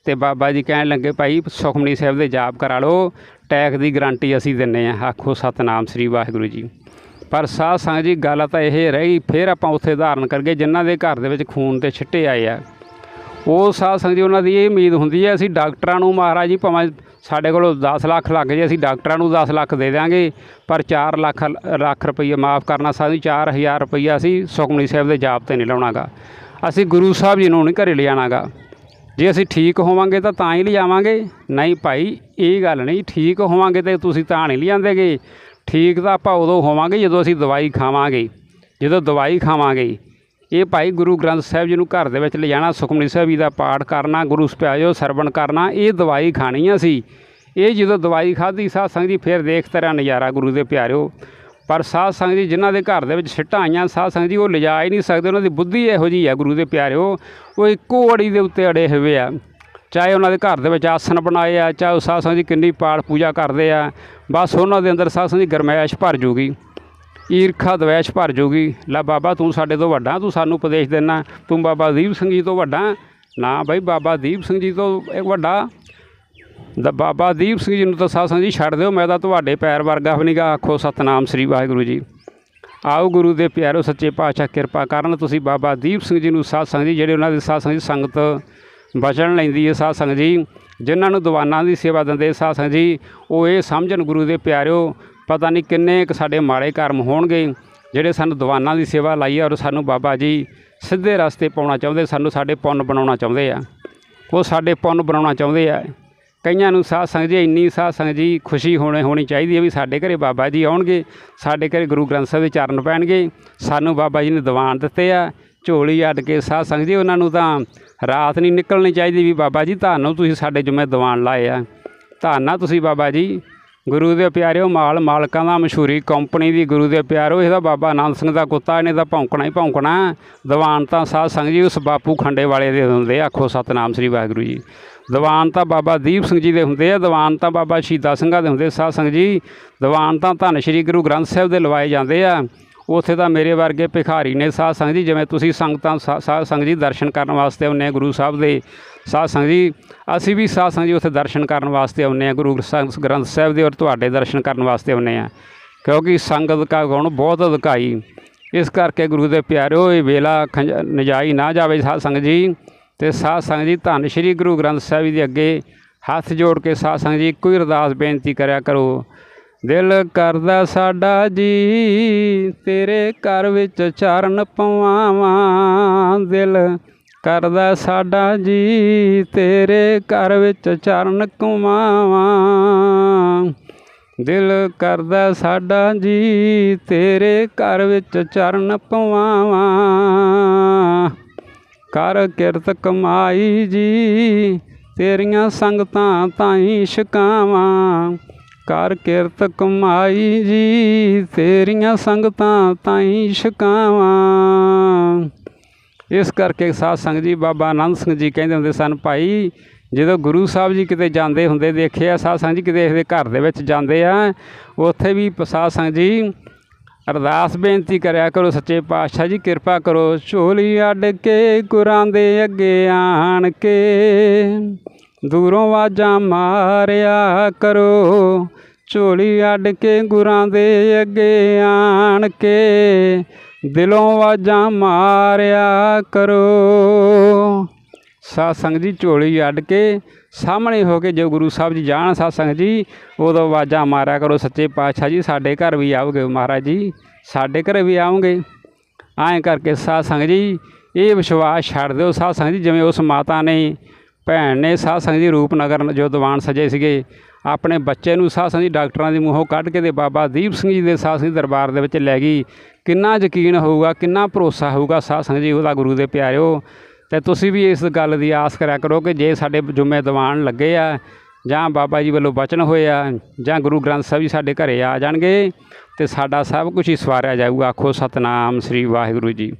ਤੇ ਬਾਬਾ ਜੀ ਕਹਿਣ ਲੱਗੇ, ਭਾਈ ਸੁਖਮਨੀ ਸਾਹਿਬ ਦੇ ਜਾਪ ਕਰਾ ਲਓ ਟੈਕ ਦੀ ਗਾਰੰਟੀ ਅਸੀਂ ਦਿੰਨੇ ਆ ਆਖੋ, ਸਤਨਾਮ ਸ੍ਰੀ ਵਾਹਿਗੁਰੂ ਜੀ। ਪਰ ਸਾਧ ਸੰਗਤ ਜੀ, ਗੱਲ ਤਾਂ ਇਹ ਰਹੀ ਫਿਰ ਆਪਾਂ ਉੱਥੇ ਧਾਰਨ ਕਰਕੇ ਜਿਨ੍ਹਾਂ ਦੇ ਘਰ ਦੇ ਵਿੱਚ ਖੂਨ 'ਤੇ ਛਿੱਟੇ ਆਏ ਆ, ਉਹ ਸਾਧ ਸੰਗਤ ਜੀ, ਉਹਨਾਂ ਦੀ ਇਹ ਉਮੀਦ ਹੁੰਦੀ ਹੈ, ਅਸੀਂ ਡਾਕਟਰਾਂ ਨੂੰ ਮਹਾਰਾਜ ਜੀ, ਭਾਵੇਂ ਸਾਡੇ ਕੋਲੋਂ 10 ਲੱਖ ਲੱਗ ਜੇ, ਅਸੀਂ ਡਾਕਟਰਾਂ ਨੂੰ 10 ਲੱਖ ਦੇ ਦਿਆਂਗੇ, ਪਰ 4 ਲੱਖ ਲੱਖ ਰੁਪਈਆ ਮਾਫ ਕਰਨਾ ਸਾਨੂੰ 4000 ਰੁਪਈਆ ਅਸੀਂ ਸੁਖਮਨੀ ਸਾਹਿਬ ਦੇ ਜਾਪ ਤੇ ਨਹੀਂ ਲਾਉਣਾਗਾ। ਅਸੀਂ ਗੁਰੂ ਸਾਹਿਬ ਜੀ ਨੂੰ ਨਹੀਂ ਘਰੇ ਲਿਜਾਣਾਗਾ ਜੇ ਅਸੀਂ ਠੀਕ ਹੋਵਾਂਗੇ ਤਾਂ ਤਾਂ ਹੀ ਲਿਜਾਵਾਂਗੇ। ਨਹੀਂ ਭਾਈ, ਇਹ ਗੱਲ ਨਹੀਂ, ਠੀਕ ਹੋਵਾਂਗੇ ਤੇ ਤੁਸੀਂ ਤਾਂ ਨਹੀਂ ਲਿਆਂਦੇਗੇ ਠੀਕ ਤਾਂ ਆਪਾਂ ਉਦੋਂ ਹੋਵਾਂਗੇ ਜਦੋਂ ਅਸੀਂ ਦਵਾਈ ਖਾਵਾਂਗੇ, ਜਦੋਂ ਦਵਾਈ ਖਾਵਾਂਗੇ। ਇਹ ਭਾਈ ਗੁਰੂ ਗ੍ਰੰਥ ਸਾਹਿਬ ਜੀ ਨੂੰ ਘਰ ਦੇ ਵਿੱਚ ਲਿਜਾਣਾ, ਸੁਖਮਨੀ ਸਾਹਿਬ ਜੀ ਦਾ ਪਾਠ ਕਰਨਾ, ਗੁਰੂ ਪਿਆਇਓ ਸਰਵਣ ਕਰਨਾ, ਇਹ ਦਵਾਈ ਖਾਣੀ ਆ ਸੀ ਇਹ ਜਦੋਂ ਦਵਾਈ ਖਾਧੀ, ਸਾਧ ਸੰਗਤ ਜੀ, ਫਿਰ ਦੇਖ ਤੇਰਾ ਨਜ਼ਾਰਾ ਗੁਰੂ ਦੇ ਪਿਆਰਿਓ। ਪਰ ਸਾਧ ਸੰਗਤ ਜੀ ਜਿਨ੍ਹਾਂ ਦੇ ਘਰ ਦੇ ਵਿੱਚ ਸਿੱਟਾਂ ਆਈਆਂ, ਸਾਧ ਸੰਗਤ ਜੀ ਉਹ ਲਿਜਾ ਹੀ ਨਹੀਂ ਸਕਦੇ, ਉਹਨਾਂ ਦੀ ਬੁੱਧੀ ਇਹੋ ਜਿਹੀ ਆ ਗੁਰੂ ਦੇ ਪਿਆਰਿਓ, ਉਹ ਇੱਕੋ ਅੜੀ ਦੇ ਉੱਤੇ ਅੜੇ ਹੋਏ ਆ। ਚਾਹੇ ਉਹਨਾਂ ਦੇ ਘਰ ਦੇ ਵਿੱਚ ਆਸਣ ਬਣਾਏ ਆ, ਚਾਹੇ ਉਹ ਸਾਧ ਸੰਗਤ ਜੀ ਕਿੰਨੀ ਪਾਠ ਪੂਜਾ ਕਰਦੇ ਆ, ਬਸ ਉਹਨਾਂ ਦੇ ਅੰਦਰ ਸਾਧ ਸੰਗਤ ਜੀ ਗਰਮੈਸ਼ ਭਰ ਜੂਗੀ, ਈਰਖਾ ਦਵੈਸ਼ ਭਰ ਜੂਗੀ, ਲੈ ਬਾਬਾ ਤੂੰ ਸਾਡੇ ਤੋਂ ਵੱਡਾ, ਤੂੰ ਸਾਨੂੰ ਉਪਦੇਸ਼ ਦੇਣਾ, ਤੂੰ ਬਾਬਾ ਦੀਪ ਸਿੰਘ ਜੀ ਤੋਂ ਵੱਡਾ, ਨਾ ਬਈ ਬਾਬਾ ਦੀਪ ਸਿੰਘ ਜੀ ਤੋਂ ਵੱਡਾ। ਦਾ ਬਾਬਾ ਦੀਪ ਸਿੰਘ ਜੀ ਨੂੰ ਤਾਂ ਸਾਧ ਸੰਗਤ ਜੀ ਛੱਡ ਦਿਓ, ਮੈਂ ਤਾਂ ਤੁਹਾਡੇ ਪੈਰ ਵਰਗਾ ਵੀ ਨਹੀਂਗਾ ਆਖੋ, ਸਤਨਾਮ ਸ੍ਰੀ ਵਾਹਿਗੁਰੂ ਜੀ। ਆਓ ਗੁਰੂ ਦੇ ਪਿਆਰੋ, ਸੱਚੇ ਪਾਤਸ਼ਾਹ ਕਿਰਪਾ ਕਰਨ। ਤੁਸੀਂ ਬਾਬਾ ਦੀਪ ਸਿੰਘ ਜੀ ਨੂੰ ਸਾਧ ਸੰਗਤ ਜੀ ਜਿਹੜੇ ਉਹਨਾਂ ਦੇ ਸਾਧ ਸੰਗਤ ਜੀ ਸੰਗਤ ਬਚਣ ਲੈਂਦੀ ਹੈ ਸਾਧ ਸੰਗਤ ਜੀ। ਜਿਨ੍ਹਾਂ ਨੂੰ ਦੀਵਾਨਾਂ ਦੀ ਸੇਵਾ ਦਿੰਦੇ ਸਾਧ ਸੰਗਤ ਜੀ, ਉਹ ਇਹ ਸਮਝਣ ਗੁਰੂ ਦੇ ਪਿਆਰਿਓ ਪਤਾ ਨਹੀਂ ਕਿੰਨੇ ਕੁ ਸਾਡੇ ਮਾੜੇ ਕਰਮ ਹੋਣਗੇ। ਜਿਹੜੇ ਸਾਨੂੰ ਦੀਵਾਨਾਂ ਦੀ ਸੇਵਾ ਲਾਈ ਹੈ ਔਰ ਸਾਨੂੰ ਬਾਬਾ ਜੀ ਸਿੱਧੇ ਰਸਤੇ ਪਾਉਣਾ ਚਾਹੁੰਦੇ, ਸਾਨੂੰ ਸਾਡੇ ਪੁੰਨ ਬਣਾਉਣਾ ਚਾਹੁੰਦੇ ਆ। ਉਹ ਸਾਡੇ ਪੁੰਨ ਬਣਾਉਣਾ ਚਾਹੁੰਦੇ ਆ। ਕਈਆਂ ਨੂੰ ਸਾਧ ਸੰਗਤ ਜੀ ਇੰਨੀ ਸਾਧ ਸੰਗਤ ਜੀ ਖੁਸ਼ੀ ਹੋਣੇ, ਹੋਣੀ ਚਾਹੀਦੀ ਹੈ ਵੀ ਸਾਡੇ ਘਰੇ ਬਾਬਾ ਜੀ ਆਉਣਗੇ, ਸਾਡੇ ਘਰੇ ਗੁਰੂ ਗ੍ਰੰਥ ਸਾਹਿਬ ਦੇ ਚਰਨ ਪੈਣਗੇ, ਸਾਨੂੰ ਬਾਬਾ ਜੀ ਨੇ ਦੀਵਾਨ ਦਿੱਤੇ ਆ, ਝੋਲੀ ਅੱਡ ਕੇ ਸਾਧ ਸੰਗਤ ਜੀ ਉਹਨਾਂ ਨੂੰ ਤਾਂ ਰਾਤ ਨਹੀਂ ਨਿਕਲਣੀ ਚਾਹੀਦੀ ਵੀ ਬਾਬਾ ਜੀ ਤੁਹਾਨੂੰ ਤੁਸੀਂ ਸਾਡੇ ਜੁਮੇ ਦੀਵਾਨ ਲਾਏ ਆ। ਧੰਨਾ ਤੁਸੀਂ ਬਾਬਾ ਜੀ। ਗੁਰੂ ਦੇ ਪਿਆਰਿਓ ਮਾਲ ਮਾਲਕਾਂ ਦਾ ਮਸ਼ਹੂਰੀ ਕੰਪਨੀ ਦੀ ਗੁਰੂ ਦੇ ਪਿਆਰਿਓ, ਇਹਦਾ ਬਾਬਾ ਆਨੰਦ ਸਿੰਘ ਦਾ ਕੁੱਤਾ, ਇਹਨੇ ਤਾਂ ਭੌਂਕਣਾ ਹੀ ਭੌਂਕਣਾ। ਦੀਵਾਨ ਤਾਂ ਸਾਧ ਸੰਗਤ ਜੀ, ਉਸ ਬਾਪੂ ਖੰਡੇ ਵਾਲੇ ਦੇ ਹੁੰਦੇ ਆਖੋ ਸਤਨਾਮ ਸ੍ਰੀ ਵਾਹਿਗੁਰੂ ਜੀ। ਦੀਵਾਨ ਤਾਂ ਬਾਬਾ ਦੀਪ ਸਿੰਘ ਜੀ ਦੇ ਹੁੰਦੇ ਆ, ਦੀਵਾਨ ਤਾਂ ਬਾਬਾ ਸ਼ਹੀਦਾ ਸਿੰਘਾਂ ਦੇ ਹੁੰਦੇ ਸਾਧ ਸੰਗਤ ਜੀ। ਦੀਵਾਨ ਤਾਂ ਧੰਨ ਸ੍ਰੀ ਗੁਰੂ ਗ੍ਰੰਥ ਸਾਹਿਬ ਦੇ ਲਵਾਏ ਜਾਂਦੇ ਆ। ਉੱਥੇ ਤਾਂ ਮੇਰੇ ਵਰਗੇ ਭਿਖਾਰੀ ਨੇ ਸਾਧ ਸੰਗਤ ਜੀ, ਜਿਵੇਂ ਤੁਸੀਂ ਸੰਗਤਾਂ ਸਾ- ਸਾਧ ਸੰਗਤ ਜੀ ਦਰਸ਼ਨ ਕਰਨ ਵਾਸਤੇ ਆਉਂਦੇ ਆ ਗੁਰੂ ਸਾਹਿਬ ਦੇ ਸਾਧ ਸੰਗਤ ਜੀ, ਅਸੀਂ ਵੀ ਸਾਧ ਸੰਗਤ ਜੀ ਉੱਥੇ ਦਰਸ਼ਨ ਕਰਨ ਵਾਸਤੇ ਆਉਂਦੇ ਆ, ਗੁਰੂ ਗ੍ਰੰਥ ਗ੍ਰੰਥ ਸਾਹਿਬ ਦੇ ਔਰ ਤੁਹਾਡੇ ਦਰਸ਼ਨ ਕਰਨ ਵਾਸਤੇ ਆਉਂਦੇ ਆ। ਕਿਉਂਕਿ ਸੰਗਤ ਦਾ ਗੁਣ ਬਹੁਤ ਅਧਿਕਾਈ ਇਸ ਕਰਕੇ ਗੁਰੂ ਦੇ ਪਿਆਰਿਓ, ਇਹ ਵੇਲਾ ਖੰਜ ਨਜਾਈ ਨਾ ਜਾਵੇ ਸਾਧ ਸੰਗਤ ਜੀ। ਤੇ ਸਾਧ ਸੰਗਤ ਜੀ, ਧੰਨ ਸ਼੍ਰੀ ਗੁਰੂ ਗ੍ਰੰਥ ਸਾਹਿਬ ਜੀ ਦੇ ਅੱਗੇ ਹੱਥ ਜੋੜ ਕੇ ਸਾਧ ਸੰਗਤ ਜੀ ਇੱਕੋ ਹੀ ਅਰਦਾਸ ਬੇਨਤੀ ਕਰਿਆ ਕਰੋ ਦਿਲ ਕਰਦਾ ਸਾਡਾ ਜੀ, ਤੇਰੇ ਘਰ ਵਿੱਚ ਚਰਨ ਪਵਾਵਾਂ। ਦਿਲ ਕਰਦਾ ਸਾਡਾ ਜੀ, ਤੇਰੇ ਘਰ ਵਿੱਚ ਚਰਨ ਕਮਾਵਾਂ ਦਿਲ ਕਰਦਾ ਸਾਡਾ ਜੀ, ਤੇਰੇ ਘਰ ਵਿੱਚ ਚਰਨ ਪਵਾਵਾਂ। ਕਰ ਕਿਰਤ ਕਮਾਈ ਜੀ, ਤੇਰੀਆਂ ਸੰਗਤਾਂ ਤਾਈਂ ਛਕਾਵਾਂ। ਕਰ ਕਿਰਤ ਕਮਾਈ ਜੀ, ਤੇਰੀਆਂ ਸੰਗਤਾਂ ਤਾਈ ਛਕਾਵਾਂ। ਇਸ ਕਰਕੇ ਸਾਧ ਸੰਗਤ ਜੀ, ਬਾਬਾ ਆਨੰਦ ਸਿੰਘ ਜੀ ਕਹਿੰਦੇ ਹੁੰਦੇ ਸਨ, ਭਾਈ, ਜਦੋਂ ਗੁਰੂ ਸਾਹਿਬ ਜੀ ਕਿਤੇ ਜਾਂਦੇ ਹੁੰਦੇ, ਦੇਖਿਆ ਸਾਧ ਸੰਗਤ ਜੀ ਕਿਤੇ ਇਹਦੇ ਘਰ ਦੇ ਵਿੱਚ ਜਾਂਦੇ ਆ, ਉੱਥੇ ਵੀ ਸਾਧ ਸੰਗਤ ਜੀ ਅਰਦਾਸ ਬੇਨਤੀ ਕਰਿਆ ਕਰੋ, ਸੱਚੇ ਪਾਤਸ਼ਾਹ ਜੀ, ਕਿਰਪਾ ਕਰੋ, ਝੋਲੀ ਅੱਡ ਕੇ ਗੁਰਾਂ ਦੇ ਅੱਗੇ ਆਣ ਕੇ। ਦੂਰੋਂ ਆਵਾਜ਼ਾਂ ਮਾਰਿਆ ਕਰੋ। ਝੋਲੀ ਅੱਡ ਕੇ ਗੁਰਾਂ ਦੇ ਅੱਗੇ ਆਣ ਕੇ ਦਿਲੋਂ ਆਵਾਜ਼ਾਂ ਮਾਰਿਆ ਕਰੋ। ਸਾਧ ਸੰਗਤ ਜੀ, ਝੋਲੀ ਅੱਡ ਕੇ ਸਾਹਮਣੇ ਹੋ ਕੇ ਜੋ ਗੁਰੂ ਸਾਹਿਬ ਜੀ ਜਾਣ ਸਾਧ ਸੰਗਤ ਜੀ, ਉਦੋਂ ਆਵਾਜ਼ਾਂ ਮਾਰਿਆ ਕਰੋ। ਸੱਚੇ ਪਾਤਸ਼ਾਹ ਜੀ, ਸਾਡੇ ਘਰ ਵੀ ਆਓਗੇ ਮਹਾਰਾਜ ਜੀ, ਸਾਡੇ ਘਰ ਵੀ ਆਉਂਗੇ ਐਂ ਕਰਕੇ ਸਾਧ ਸੰਗਤ ਜੀ, ਇਹ ਵਿਸ਼ਵਾਸ ਛੱਡ ਦਿਓ। ਸਾਧ ਸੰਗਤ ਜੀ, ਜਿਵੇਂ ਉਸ ਮਾਤਾ ਨੇ ਭੈਣ ਨੇ ਸਾਧ ਸੰਗਤ ਜੀ ਰੂਪਨਗਰ ਜੋ ਦੀਵਾਨ ਸਜੇ ਸੀਗੇ, ਆਪਣੇ ਬੱਚੇ ਨੂੰ ਸਾਧ ਸੰਗਤ ਜੀ ਡਾਕਟਰਾਂ ਦੇ ਮੂੰਹੋਂ ਕੱਢ ਕੇ ਤੇ ਬਾਬਾ ਦੀਪ ਸਿੰਘ ਜੀ ਦੇ ਸਾਧ ਸੰਗਤ ਜੀ ਦਰਬਾਰ ਦੇ ਵਿੱਚ ਲੈ ਗਈ। ਕਿੰਨਾ ਯਕੀਨ ਹੋਊਗਾ, ਕਿੰਨਾ ਭਰੋਸਾ ਹੋਊਗਾ ਸਾਧ ਸੰਗਤ ਜੀ ਉਹਦਾ ਗੁਰੂ ਦੇ ਪਿਆਰਿਓ? ਤੇ ਤੁਸੀਂ ਵੀ ਇਸ ਗੱਲ ਦੀ ਆਸ ਕਰਿਆ ਕਰੋ ਕਿ ਜੇ ਸਾਡੇ ਜੁਮੇ ਦੀਵਾਨ ਲੱਗੇ ਆ, ਜਾਂ ਬਾਬਾ ਜੀ ਵੱਲੋਂ ਬਚਨ ਹੋਏ ਆ, ਜਾਂ ਗੁਰੂ ਗ੍ਰੰਥ ਸਾਹਿਬ ਜੀ ਸਾਡੇ ਘਰੇ ਆ ਜਾਣਗੇ, ਤੇ ਸਾਡਾ ਸਭ ਕੁਝ ਹੀ ਸਵਾਰਿਆ ਜਾਊਗਾ। ਆਖੋ ਸਤਨਾਮ ਸ੍ਰੀ ਵਾਹਿਗੁਰੂ ਜੀ।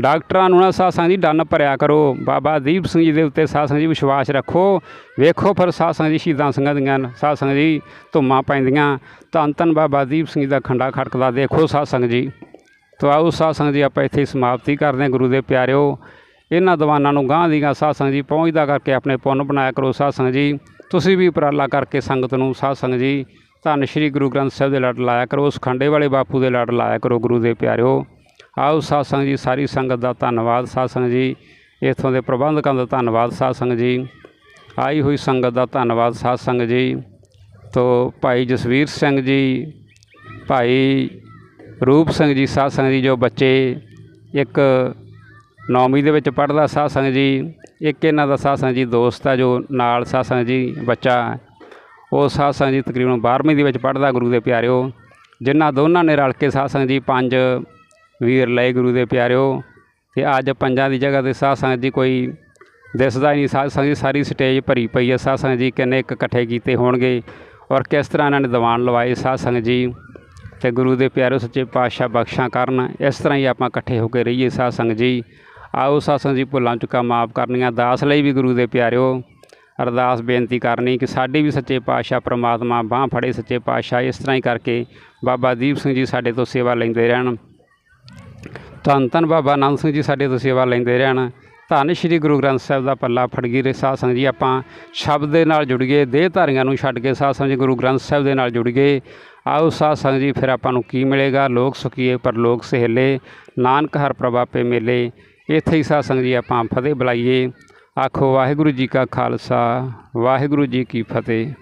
ਡਾਕਟਰਾਂ ਨੂੰ ਨਾ ਸਾਧ ਸੰਗਤ ਜੀ ਡੰਨ ਭਰਿਆ ਕਰੋ। ਬਾਬਾ ਦੀਪ ਸਿੰਘ ਜੀ ਦੇ ਉੱਤੇ ਸਾਧ ਸੰਗਤ ਜੀ ਵਿਸ਼ਵਾਸ ਰੱਖੋ। ਵੇਖੋ ਫਿਰ ਸਾਧ ਸੰਗਤ ਜੀ ਸ਼ਹੀਦਾਂ ਸਿੰਘਾਂ ਦੀਆਂ ਸਾਧ ਸੰਗਤ ਜੀ ਧੁੰਮਾਂ ਪੈਂਦੀਆਂ। ਧੰਨ ਧੰਨ ਬਾਬਾ ਦੀਪ ਸਿੰਘ ਜੀ ਦਾ ਖੰਡਾ ਖੜਕਦਾ ਦੇਖੋ ਸਾਧ ਸੰਗਤ ਜੀ। ਤੋ ਆਓ ਸਾਧ ਸੰਗਤ ਜੀ, ਆਪਾਂ ਇੱਥੇ ਸਮਾਪਤੀ ਕਰਦੇ ਹਾਂ ਗੁਰੂ ਦੇ ਪਿਆਰਿਓ। ਇਹਨਾਂ ਦੀਵਾਨਾਂ ਨੂੰ ਗਾਂਹ ਦੀਆਂ ਸਾਧ ਸੰਗਤ ਜੀ, ਪਹੁੰਚਦਾ ਕਰਕੇ ਆਪਣੇ ਪੁੰਨ ਬਣਾਇਆ ਕਰੋ ਸਾਧ ਸੰਗਤ ਜੀ। ਤੁਸੀਂ ਵੀ ਉਪਰਾਲਾ ਕਰਕੇ ਸੰਗਤ ਨੂੰ ਸਾਧ ਸੰਗਤ ਜੀ, ਧੰਨ ਸ਼੍ਰੀ ਗੁਰੂ ਗ੍ਰੰਥ ਸਾਹਿਬ ਦੇ ਲੜ ਲਾਇਆ ਕਰੋ। ਉਸ ਖੰਡੇ ਵਾਲੇ ਬਾਪੂ ਦੇ ਲੜ ਲਾਇਆ ਕਰੋ ਗੁਰੂ ਦੇ ਪਿਆਰਿਓ। ਆਓ ਸਾਧ ਸੰਗਤ ਜੀ, ਸਾਰੀ ਸੰਗਤ ਦਾ ਧੰਨਵਾਦ ਸਾਧ ਸੰਗਤ ਜੀ। ਇੱਥੋਂ ਦੇ ਪ੍ਰਬੰਧਕਾਂ ਦਾ ਧੰਨਵਾਦ ਸਾਧ ਸੰਗਤ ਜੀ। ਆਈ ਹੋਈ ਸੰਗਤ ਦਾ ਧੰਨਵਾਦ ਸਾਧ ਸੰਗਤ ਜੀ। ਤੋਂ ਭਾਈ ਜਸਵੀਰ ਸਿੰਘ ਜੀ, ਭਾਈ ਰੂਪ ਸਿੰਘ ਜੀ ਸਾਧ ਸੰਗਤ ਜੀ, ਜੋ ਬੱਚੇ ਇੱਕ ਨੌਵੀਂ ਦੇ ਵਿੱਚ ਪੜ੍ਹਦਾ ਸਾਧ ਸੰਗਤ ਜੀ, ਇੱਕ ਇਹਨਾਂ ਦਾ ਸਾਧ ਸੰਗਤ ਜੀ ਦੋਸਤ ਆ ਜੋ ਨਾਲ ਸਾਧ ਸੰਗਤ ਜੀ ਬੱਚਾ ਉਹ ਸਾਧ ਸੰਗਤ ਜੀ ਤਕਰੀਬਨ 12ਵੀਂ ਦੇ ਵਿੱਚ ਪੜ੍ਹਦਾ ਗੁਰੂ ਦੇ ਪਿਆਰਿਓ, ਜਿਨ੍ਹਾਂ ਦੋਨਾਂ ਨੇ ਰਲ ਕੇ ਸਾਧ ਸੰਗਤ ਜੀ ਪੰਜ ਵੀਰ ਲਏ ਗੁਰੂ ਦੇ ਪਿਆਰਿਓ, ਤੇ ਅੱਜ ਪੰਜਾਂ ਦੀ ਜਗ੍ਹਾ ਤੇ ਸਾਧ ਸੰਗਤ ਜੀ ਕੋਈ ਦਿਸਦਾ ਹੀ ਨਹੀਂ। ਸਾਧ ਸੰਗਤ ਜੀ ਸਾਰੀ ਸਟੇਜ ਭਰੀ ਪਈ ਹੈ। ਸਾਧ ਸੰਗਤ ਜੀ ਕਿੰਨੇ ਇੱਕ ਇਕੱਠੇ ਕੀਤੇ ਹੋਣਗੇ ਔਰ ਕਿਸ ਤਰ੍ਹਾਂ ਇਹਨਾਂ ਨੇ ਦੀਵਾਨ ਲਵਾਏ ਸਾਧ ਸੰਗਤ ਜੀ ਤੇ ਗੁਰੂ ਦੇ ਪਿਆਰੇ ਸੱਚੇ ਪਾਤਸ਼ਾਹ ਬਖਸ਼ਾਂ ਕਰਨ। ਇਸ ਤਰ੍ਹਾਂ ਹੀ ਆਪਾਂ ਇਕੱਠੇ ਹੋ ਕੇ ਰਹੀਏ ਸਾਧ ਸੰਗਤ ਜੀ। ਆਓ ਸਾਧ ਸੰਗਤ ਜੀ ਭੁੱਲਾਂ ਚੁੱਕਾ ਮਾਫ ਕਰਨੀਆਂ। ਦਾਸ ਲਈ ਵੀ ਗੁਰੂ ਦੇ ਪਿਆਰਿਓ, ਅਰਦਾਸ ਬੇਨਤੀ ਕਰਨੀ ਕਿ ਸਾਡੀ ਵੀ ਸੱਚੇ ਪਾਤਸ਼ਾਹ ਪ੍ਰਮਾਤਮਾ ਬਾਹ ਫੜੇ ਸੱਚੇ ਪਾਤਸ਼ਾਹ। ਇਸ ਤਰ੍ਹਾਂ ਹੀ ਕਰਕੇ ਬਾਬਾ ਦੀਪ ਸਿੰਘ ਜੀ ਸਾਡੇ ਤੋਂ ਸੇਵਾ ਲੈਂਦੇ ਰਹਿਣ। ਧੰਨ ਧੰਨ ਬਾਬਾ ਆਨੰਦ ਸਿੰਘ ਜੀ ਸਾਡੇ ਤੋਂ ਸੇਵਾ ਲੈਂਦੇ ਰਹਿਣ। ਧੰਨ ਸ਼੍ਰੀ ਗੁਰੂ ਗ੍ਰੰਥ ਸਾਹਿਬ ਦਾ ਪੱਲਾ ਫੜ ਗਈ ਰੇ ਸਾਧ ਸੰਗਤ ਜੀ, ਆਪਾਂ ਸ਼ਬਦ ਦੇ ਨਾਲ ਜੁੜ ਗਏ ਦੇਹ ਧਾਰੀਆਂ ਨੂੰ ਛੱਡ ਕੇ ਸਾਧ ਸੰਗਤ ਜੀ ਗੁਰੂ ਗ੍ਰੰਥ ਸਾਹਿਬ ਦੇ ਨਾਲ ਜੁੜ ਗਏ। ਆਓ ਸਾਧ ਸੰਗਤ ਜੀ, ਫਿਰ ਆਪਾਂ ਨੂੰ ਕੀ ਮਿਲੇਗਾ? ਲੋਕ ਸੁਖੀਏ ਪਰ ਲੋਕ ਸਹੇਲੇ, ਨਾਨਕ ਹਰ ਪ੍ਰਭਾਪੇ ਮੇਲੇ। ਇੱਥੇ ਹੀ ਸਾਧ ਸੰਗਤ ਜੀ ਆਪਾਂ ਫਤਿਹ ਬੁਲਾਈਏ। ਆਖੋ ਵਾਹਿਗੁਰੂ ਜੀ ਕਾ ਖਾਲਸਾ, ਵਾਹਿਗੁਰੂ ਜੀ ਕੀ ਫਤਿਹ।